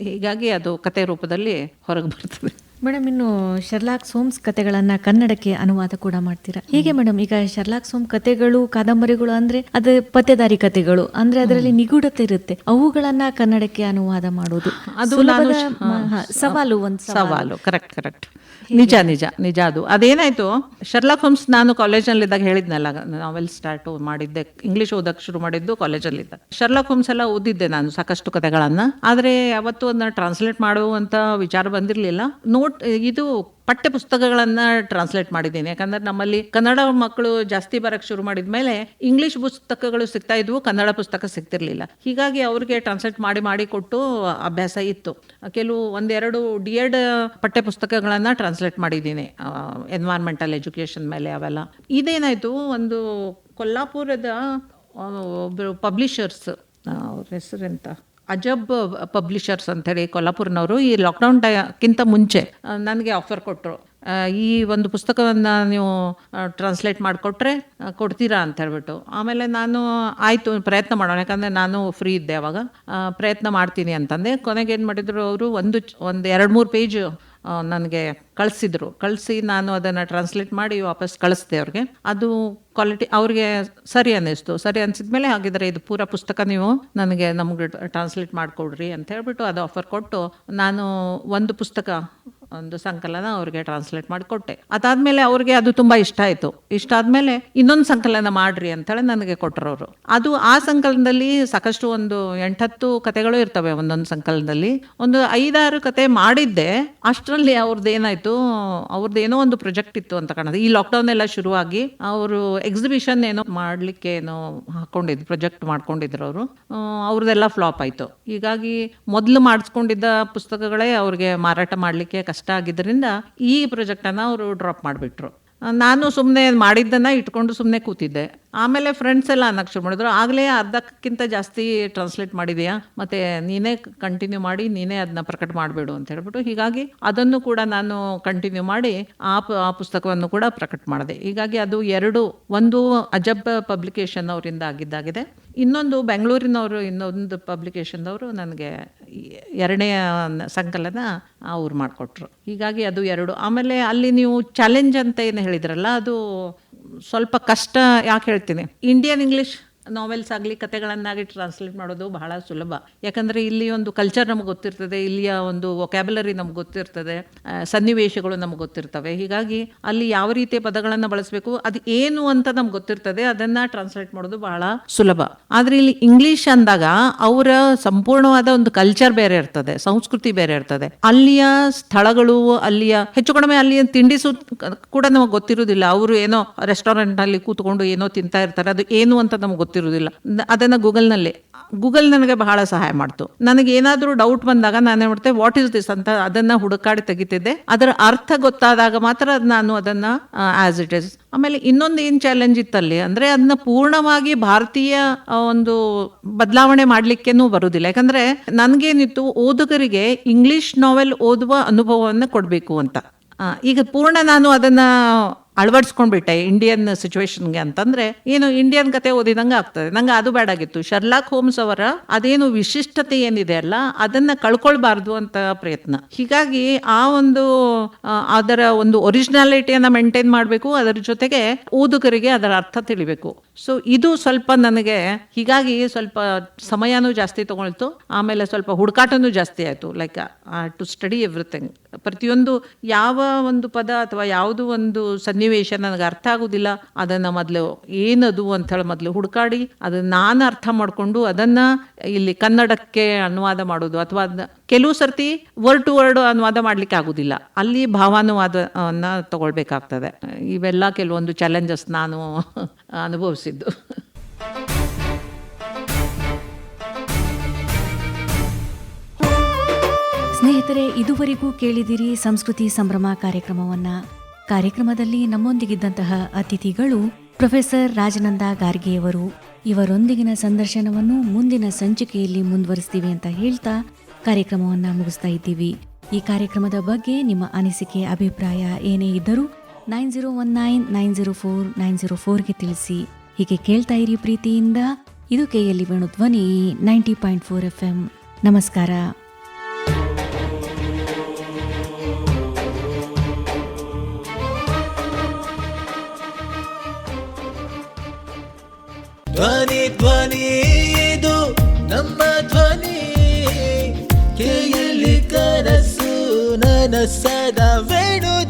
ಹೀಗಾಗಿ ಅದು ಕತೆ ರೂಪದಲ್ಲಿ ಹೊರಗೆ ಬರ್ತದೆ. ಮೇಡಮ್ ಇನ್ನು ಶರ್ಲಾಕ್ ಸೋಮ್ಸ್ ಕತೆಗಳನ್ನ ಕನ್ನಡಕ್ಕೆ ಅನುವಾದ ಕೂಡ ಮಾಡ್ತೀರಾ? ಹೀಗೆ ಮೇಡಮ್ ಈಗ ಶರ್ಲಾಕ್ ಸೋಮ್ ಕತೆಗಳು ಕಾದಂಬರಿಗಳು ಅಂದ್ರೆ ಅದು ಪತ್ತೆದಾರಿ ಕತೆಗಳು ಅಂದ್ರೆ ಅದರಲ್ಲಿ ನಿಗೂಢತೆ ಇರುತ್ತೆ. ಅವುಗಳನ್ನ ಕನ್ನಡಕ್ಕೆ ಅನುವಾದ ಮಾಡೋದು. ಅದು ಸವಾಲು ಒಂದು ಸವಾಲು ಕರೆಕ್ಟ್ ಕರೆಕ್ಟ್ ನಿಜ ನಿಜ ನಿಜ ಅದು. ಅದೇನಾಯ್ತು? ಶರ್ಲಾಕ್ ಹೋಮ್ಸ್ ನಾನು ಕಾಲೇಜಲ್ಲಿದ್ದಾಗ ಹೇಳಿದ್ನಲ್ಲ ನಾವೆಲ್ ಸ್ಟಾರ್ಟ್ ಮಾಡಿದ್ದೆ ಇಂಗ್ಲಿಷ್ ಓದಕ್ಕೆ ಶುರು ಮಾಡಿದ್ದು ಕಾಲೇಜಲ್ಲಿದ್ದಾಗ ಶರ್ಲಾಕ್ ಹೋಮ್ಸ್ ಎಲ್ಲ ಓದಿದ್ದೆ ನಾನು ಸಾಕಷ್ಟು ಕಥೆಗಳನ್ನ. ಆದರೆ ಯಾವತ್ತೂ ಅದನ್ನ ಟ್ರಾನ್ಸ್ಲೇಟ್ ಮಾಡುವಂತ ವಿಚಾರ ಬಂದಿರಲಿಲ್ಲ. ನೋಟ್ ಇದು ಪಠ್ಯ ಪುಸ್ತಕಗಳನ್ನ ಟ್ರಾನ್ಸ್ಲೇಟ್ ಮಾಡಿದ್ದೀನಿ. ಯಾಕಂದ್ರೆ ನಮ್ಮಲ್ಲಿ ಕನ್ನಡ ಮಕ್ಕಳು ಜಾಸ್ತಿ ಬರಕ್ಕೆ ಶುರು ಮಾಡಿದ ಮೇಲೆ ಇಂಗ್ಲಿಷ್ ಪುಸ್ತಕಗಳು ಸಿಗ್ತಾ ಇದ್ವು, ಕನ್ನಡ ಪುಸ್ತಕ ಸಿಗ್ತಿರ್ಲಿಲ್ಲ. ಹೀಗಾಗಿ ಅವ್ರಿಗೆ ಟ್ರಾನ್ಸ್ಲೇಟ್ ಮಾಡಿ ಮಾಡಿ ಕೊಟ್ಟು ಅಭ್ಯಾಸ ಇತ್ತು. ಕೆಲವು ಒಂದೆರಡು ಡಿ ಎಡ್ ಪಠ್ಯ ಪುಸ್ತಕಗಳನ್ನ ಟ್ರಾನ್ಸ್ಲೇಟ್ ಮಾಡಿದ್ದೀನಿ ಎನ್ವೈರ್ಮೆಂಟಲ್ ಎಜುಕೇಶನ್ ಮೇಲೆ ಅವೆಲ್ಲ. ಇದೇನಾಯ್ತು, ಒಂದು ಕೊಲ್ಲಾಪುರದ ಒಬ್ಬರು ಪಬ್ಲಿಷರ್ಸ್ ಅವ್ರ ಹೆಸರೆಂತ? ಅಜಬ್ ಪಬ್ಲಿಷರ್ಸ್ ಅಂತೇಳಿ ಕೊಲ್ಲಾಪುರ್ನವರು ಈ ಲಾಕ್ಡೌನ್ ಟೈಕ್ಕಿಂತ ಮುಂಚೆ ನನಗೆ ಆಫರ್ ಕೊಟ್ಟರು ಈ ಒಂದು ಪುಸ್ತಕವನ್ನು ನೀವು ಟ್ರಾನ್ಸ್ಲೇಟ್ ಮಾಡಿಕೊಟ್ರೆ ಕೊಡ್ತೀರಾ ಅಂತ ಹೇಳ್ಬಿಟ್ಟು. ಆಮೇಲೆ ನಾನು, ಆಯಿತು, ಪ್ರಯತ್ನ ಮಾಡೋಣ. ಯಾಕಂದರೆ ನಾನು ಫ್ರೀ ಇದ್ದೆ ಅವಾಗ. ಪ್ರಯತ್ನ ಮಾಡ್ತೀನಿ ಅಂತಂದೆ. ಕೊನೆಗೆ ಏನು ಮಾಡಿದ್ರು ಅವರು, ಒಂದು ಒಂದು ಎರಡು ಮೂರು ಪೇಜ್ ನನಗೆ ಕಳಿಸಿದ್ರು. ಕಳಿಸಿ ನಾನು ಅದನ್ನು ಟ್ರಾನ್ಸ್ಲೇಟ್ ಮಾಡಿ ವಾಪಸ್ ಕಳಿಸ್ದೆ ಅವ್ರಿಗೆ. ಅದು ಕ್ವಾಲಿಟಿ ಅವ್ರಿಗೆ ಸರಿ ಅನ್ನಿಸ್ತು. ಸರಿ ಅನಿಸಿದ್ಮೇಲೆ ಹಾಗಿದ್ರೆ ಇದು ಪೂರ ಪುಸ್ತಕ ನೀವು ನನಗೆ ನಮಗೆ ಟ್ರಾನ್ಸ್ಲೇಟ್ ಮಾಡಿಕೊಡ್ರಿ ಅಂತ ಹೇಳ್ಬಿಟ್ಟು ಅದು ಆಫರ್ ಕೊಟ್ಟು ನಾನು ಒಂದು ಪುಸ್ತಕ ಒಂದು ಸಂಕಲನ ಅವ್ರಿಗೆ ಟ್ರಾನ್ಸ್ಲೇಟ್ ಮಾಡಿಕೊಟ್ಟೆ. ಅದಾದ್ಮೇಲೆ ಅವ್ರಿಗೆ ಅದು ತುಂಬಾ ಇಷ್ಟ ಆಯ್ತು. ಇಷ್ಟ ಆದ್ಮೇಲೆ ಇನ್ನೊಂದು ಸಂಕಲನ ಮಾಡ್ರಿ ಅಂತೇಳಿ ನನಗೆ ಕೊಟ್ಟರು ಅವರು. ಅದು ಆ ಸಂಕಲನದಲ್ಲಿ ಸಾಕಷ್ಟು ಒಂದು ಎಂಟತ್ತು ಕತೆಗಳು ಇರ್ತವೆ ಒಂದೊಂದು ಸಂಕಲನದಲ್ಲಿ. ಒಂದು ಐದಾರು ಕತೆ ಮಾಡಿದ್ದೆ. ಅಷ್ಟರಲ್ಲಿ ಅವ್ರದ್ದು ಏನಾಯ್ತು ಅವ್ರದ್ದು ಏನೋ ಒಂದು ಪ್ರಾಜೆಕ್ಟ್ ಇತ್ತು ಅಂತ ಕಾಣೋದು ಈ ಲಾಕ್ಡೌನ್ ಎಲ್ಲ ಶುರುವಾಗಿ ಅವರು ಎಕ್ಸಿಬಿಷನ್ ಏನೋ ಮಾಡ್ಲಿಕ್ಕೆ ಏನೋ ಹಾಕೊಂಡಿದ್ರು ಪ್ರೊಜೆಕ್ಟ್ ಮಾಡ್ಕೊಂಡಿದ್ರು ಅವರು. ಅವ್ರದ್ದೆಲ್ಲ ಫ್ಲಾಪ್ ಆಯ್ತು. ಹೀಗಾಗಿ ಮೊದಲು ಮಾಡಿಸ್ಕೊಂಡಿದ್ದ ಪುಸ್ತಕಗಳೇ ಅವ್ರಿಗೆ ಮಾರಾಟ ಮಾಡಲಿಕ್ಕೆ ಆಗಿದ್ದರಿಂದ ಈ ಪ್ರಾಜೆಕ್ಟನ್ನು ಅವರು ಡ್ರಾಪ್ ಮಾಡಿಬಿಟ್ರು. ನಾನು ಸುಮ್ಮನೆ ಮಾಡಿದ್ದನ್ನು ಇಟ್ಕೊಂಡು ಸುಮ್ಮನೆ ಕೂತಿದ್ದೆ. ಆಮೇಲೆ ಫ್ರೆಂಡ್ಸ್ ಎಲ್ಲ ಅನ್ನಕ್ಕೆ ಶುರು ಮಾಡಿದ್ರು. ಆಗಲೇ ಅರ್ಧಕ್ಕಿಂತ ಜಾಸ್ತಿ ಟ್ರಾನ್ಸ್ಲೇಟ್ ಮಾಡಿದೆಯಾ? ಮತ್ತೆ ನೀನೇ ಕಂಟಿನ್ಯೂ ಮಾಡಿ, ನೀನೇ ಅದನ್ನ ಪ್ರಕಟ ಮಾಡಬೇಡು ಅಂತ ಹೇಳ್ಬಿಟ್ಟು ಹೀಗಾಗಿ ಅದನ್ನು ಕೂಡ ನಾನು ಕಂಟಿನ್ಯೂ ಮಾಡಿ ಆ ಆ ಪುಸ್ತಕವನ್ನು ಕೂಡ ಪ್ರಕಟ ಮಾಡಿದೆ. ಹೀಗಾಗಿ ಅದು ಎರಡು, ಒಂದು ಅಜಬ್ ಪಬ್ಲಿಕೇಶನ್ ಅವರಿಂದ ಆಗಿದ್ದಾಗಿದೆ. ಇನ್ನೊಂದು ಬೆಂಗಳೂರಿನವರು ಇನ್ನೊಂದು ಪಬ್ಲಿಕೇಶನ್ದವರು ನನಗೆ ಎರಡನೇ ಸಂಕಲನ ಅವ್ರು ಮಾಡಿಕೊಟ್ರು. ಹೀಗಾಗಿ ಅದು ಎರಡು. ಆಮೇಲೆ ಅಲ್ಲಿ ನೀವು ಚಾಲೆಂಜ್ ಅಂತ ಏನು ಹೇಳಿದ್ರಲ್ಲ, ಅದು ಸ್ವಲ್ಪ ಕಷ್ಟ ಯಾಕೆ ಹೇಳ್ತೀನಿ? ಇಂಡಿಯನ್ ಇಂಗ್ಲಿಷ್ ನಾವೆಲ್ಸ್ ಆಗಲಿ ಕತೆಗಳನ್ನಾಗಿ ಟ್ರಾನ್ಸ್ಲೇಟ್ ಮಾಡೋದು ಬಹಳ ಸುಲಭ. ಯಾಕಂದರೆ ಇಲ್ಲಿ ಒಂದು ಕಲ್ಚರ್ ನಮ್ಗೆ ಗೊತ್ತಿರ್ತದೆ, ಇಲ್ಲಿಯ ಒಂದು ವೊಕ್ಯಾಬುಲರಿ ನಮ್ಗೆ ಗೊತ್ತಿರ್ತದೆ ಸನ್ನಿವೇಶಗಳು ನಮ್ಗೆ ಗೊತ್ತಿರ್ತವೆ. ಹೀಗಾಗಿ ಅಲ್ಲಿ ಯಾವ ರೀತಿಯ ಪದಗಳನ್ನು ಬಳಸಬೇಕು, ಅದು ಏನು ಅಂತ ನಮ್ಗೆ ಗೊತ್ತಿರ್ತದೆ, ಅದನ್ನು ಟ್ರಾನ್ಸ್ಲೇಟ್ ಮಾಡೋದು ಬಹಳ ಸುಲಭ. ಆದರೆ ಇಲ್ಲಿ ಇಂಗ್ಲೀಷ್ ಅಂದಾಗ ಅವರ ಸಂಪೂರ್ಣವಾದ ಒಂದು ಕಲ್ಚರ್ ಬೇರೆ ಇರ್ತದೆ, ಸಂಸ್ಕೃತಿ ಬೇರೆ ಇರ್ತದೆ. ಅಲ್ಲಿಯ ಸ್ಥಳಗಳು, ಅಲ್ಲಿಯ ಹೆಚ್ಚು ಕಡಿಮೆ ಅಲ್ಲಿಯ ತಿಂಡಿಸು ಕೂಡ ನಮಗೆ ಗೊತ್ತಿರುವುದಿಲ್ಲ. ಅವರು ಏನೋ ರೆಸ್ಟೋರೆಂಟ್ನಲ್ಲಿ ಕೂತ್ಕೊಂಡು ಏನೋ ತಿಂತಾ ಇರ್ತಾರೆ, ಅದು ಏನು ಅಂತ ನಮ್ಗೆ ಗೊತ್ತಿರುವುದಿಲ್ಲ. ನ- ಅದನ್ನ ಗೂಗಲ್ನಲ್ಲಿ. ಗೂಗಲ್ ನನಗೆ ಬಹಳ ಸಹಾಯ ಮಾಡ್ತು. ನನಗೆ ಏನಾದರೂ ಡೌಟ್ ಬಂದಾಗ ನಾನು ಏನು ಮಾಡ್ತೆ ವಾಟ್ ಇಸ್ ದಿಸ್ ಅಂತ ಅದನ್ನ ಹುಡುಕಾಡಿ ತೆಗಿತಿದ್ದೆ. ಅದರ ಅರ್ಥ ಗೊತ್ತಾದಾಗ ಮಾತ್ರ ನಾನು ಅದನ್ನ ಆಸ್ ಇಟ್ ಇಸ್ ಆಮೇಲೆ ಇನ್ನೊಂದು ಏನ್ ಚಾಲೆಂಜ್ ಇತ್ತಲ್ಲಿ, ಅಂದ್ರೆ ಅದನ್ನ ಪೂರ್ಣವಾಗಿ ಭಾರತೀಯ ಒಂದು ಬದಲಾವಣೆ ಮಾಡಲಿಕ್ಕೇನೂ ಬರುವುದಿಲ್ಲ ಯಾಕಂದ್ರೆ ನನಗೇನಿತ್ತು, ಓದುಗರಿಗೆ ಇಂಗ್ಲಿಷ್ ನಾವೆಲ್ ಓದುವ ಅನುಭವವನ್ನು ಕೊಡಬೇಕು ಅಂತ. ಈಗ ಪೂರ್ಣ ನಾನು ಅದನ್ನ ಅಳವಡಿಸ್ಕೊಂಡ್ಬಿಟ್ಟೆ ಇಂಡಿಯನ್ ಸಿಚುವೇಶನ್ಗೆ ಅಂತಂದ್ರೆ, ಏನು ಇಂಡಿಯನ್ ಕತೆ ಓದಿದಂಗೆ ಆಗ್ತದೆ. ನಂಗೆ ಅದು ಬೇಡಾಗಿತ್ತು ಶರ್ಲಾಕ್ ಹೋಮ್ಸ್ ಅವರ ಅದೇನು ವಿಶಿಷ್ಟತೆ ಏನಿದೆ ಅಲ್ಲ, ಅದನ್ನ ಕಳ್ಕೊಳ್ಬಾರ್ದು ಅಂತ ಪ್ರಯತ್ನ. ಹೀಗಾಗಿ ಆ ಒಂದು ಅದರ ಒಂದು ಒರಿಜಿನಾಲಿಟಿಯನ್ನ ಮೇಂಟೈನ್ ಮಾಡಬೇಕು. ಅದರ ಜೊತೆಗೆ ಓದುಗರಿಗೆ ಅದರ ಅರ್ಥ ತಿಳಿಬೇಕು. ಸೊ ಇದು ಸ್ವಲ್ಪ ನನಗೆ, ಹೀಗಾಗಿ ಸ್ವಲ್ಪ ಸಮಯನೂ ಜಾಸ್ತಿ ತಗೊಳ್ತು. ಆಮೇಲೆ ಸ್ವಲ್ಪ ಹುಡುಕಾಟನೂ ಜಾಸ್ತಿ ಆಯಿತು. ಲೈಕ್ ಟು ಸ್ಟಡಿ ಎವ್ರಿಥಿಂಗ್ ಪ್ರತಿಯೊಂದು ಯಾವ ಒಂದು ಪದ ಅಥವಾ ಯಾವುದು ಒಂದು ಸನ್ನಿವೇಶ ನನಗೆ ಅರ್ಥ ಆಗೋದಿಲ್ಲ, ಅದನ್ನ ಮೊದಲು ಏನದು ಅಂತ ಹೇಳಿ ಮೊದಲು ಹುಡುಕಾಡಿ ಅದನ್ನ ನಾನು ಅರ್ಥ ಮಾಡಿಕೊಂಡು ಅದನ್ನ ಇಲ್ಲಿ ಕನ್ನಡಕ್ಕೆ ಅನುವಾದ ಮಾಡೋದು ಅಥವಾ ಕೆಲವು ಸರ್ತಿ ವರ್ಡ್ ಟು ವರ್ಡ್ ಅನುವಾದ ಮಾಡ್ಲಿಕ್ಕೆ ಆಗೋದಿಲ್ಲ. ಅಲ್ಲಿ ಭಾವಾನುವಾದವನ್ನು ತಗೊಳ್ಬೇಕಾಗ್ತದೆ. ಇವೆಲ್ಲ ಕೆಲವೊಂದು ಚಾಲೆಂಜಸ್ ನಾನು ಅನುಭವಿಸಿದ್ದು. ಸ್ನೇಹಿತರೆ, ಇದುವರೆಗೂ ಕೇಳಿದಿರಿ ಸಂಸ್ಕೃತಿ ಸಂಭ್ರಮ ಕಾರ್ಯಕ್ರಮವನ್ನ. ಕಾರ್ಯಕ್ರಮದಲ್ಲಿ ನಮ್ಮೊಂದಿಗಿದ್ದಂತಹ ಅತಿಥಿಗಳು ಪ್ರೊಫೆಸರ್ ರಾಜನಂದ ಗಾರ್ಗೆಯವರು. ಇವರೊಂದಿಗಿನ ಸಂದರ್ಶನವನ್ನು ಮುಂದಿನ ಸಂಚಿಕೆಯಲ್ಲಿ ಮುಂದುವರಿಸ್ತೀವಿ ಅಂತ ಹೇಳ್ತಾ ಕಾರ್ಯಕ್ರಮವನ್ನು ಮುಗಿಸ್ತಾ ಇದ್ದೀವಿ. ಈ ಕಾರ್ಯಕ್ರಮದ ಬಗ್ಗೆ ನಿಮ್ಮ ಅನಿಸಿಕೆ, ಅಭಿಪ್ರಾಯ ಏನೇ ಇದ್ದರೂ nine zero one nine nine zero four nine zero ಫೋರ್ಗೆ ತಿಳಿಸಿ. ಹೀಗೆ ಕೇಳ್ತಾ ಇರಿ ಪ್ರೀತಿಯಿಂದ. ಇದು ಕೈಯಲ್ಲಿ Venu Dhwani ninety point four F M. ನಮಸ್ಕಾರ. ಧ್ವನಿ ಧ್ವನಿ ಇದು ನಮ್ಮ ಧ್ವನಿ. ಕೇಳಿ ಕನಸು ನನಸದ ವೇಣು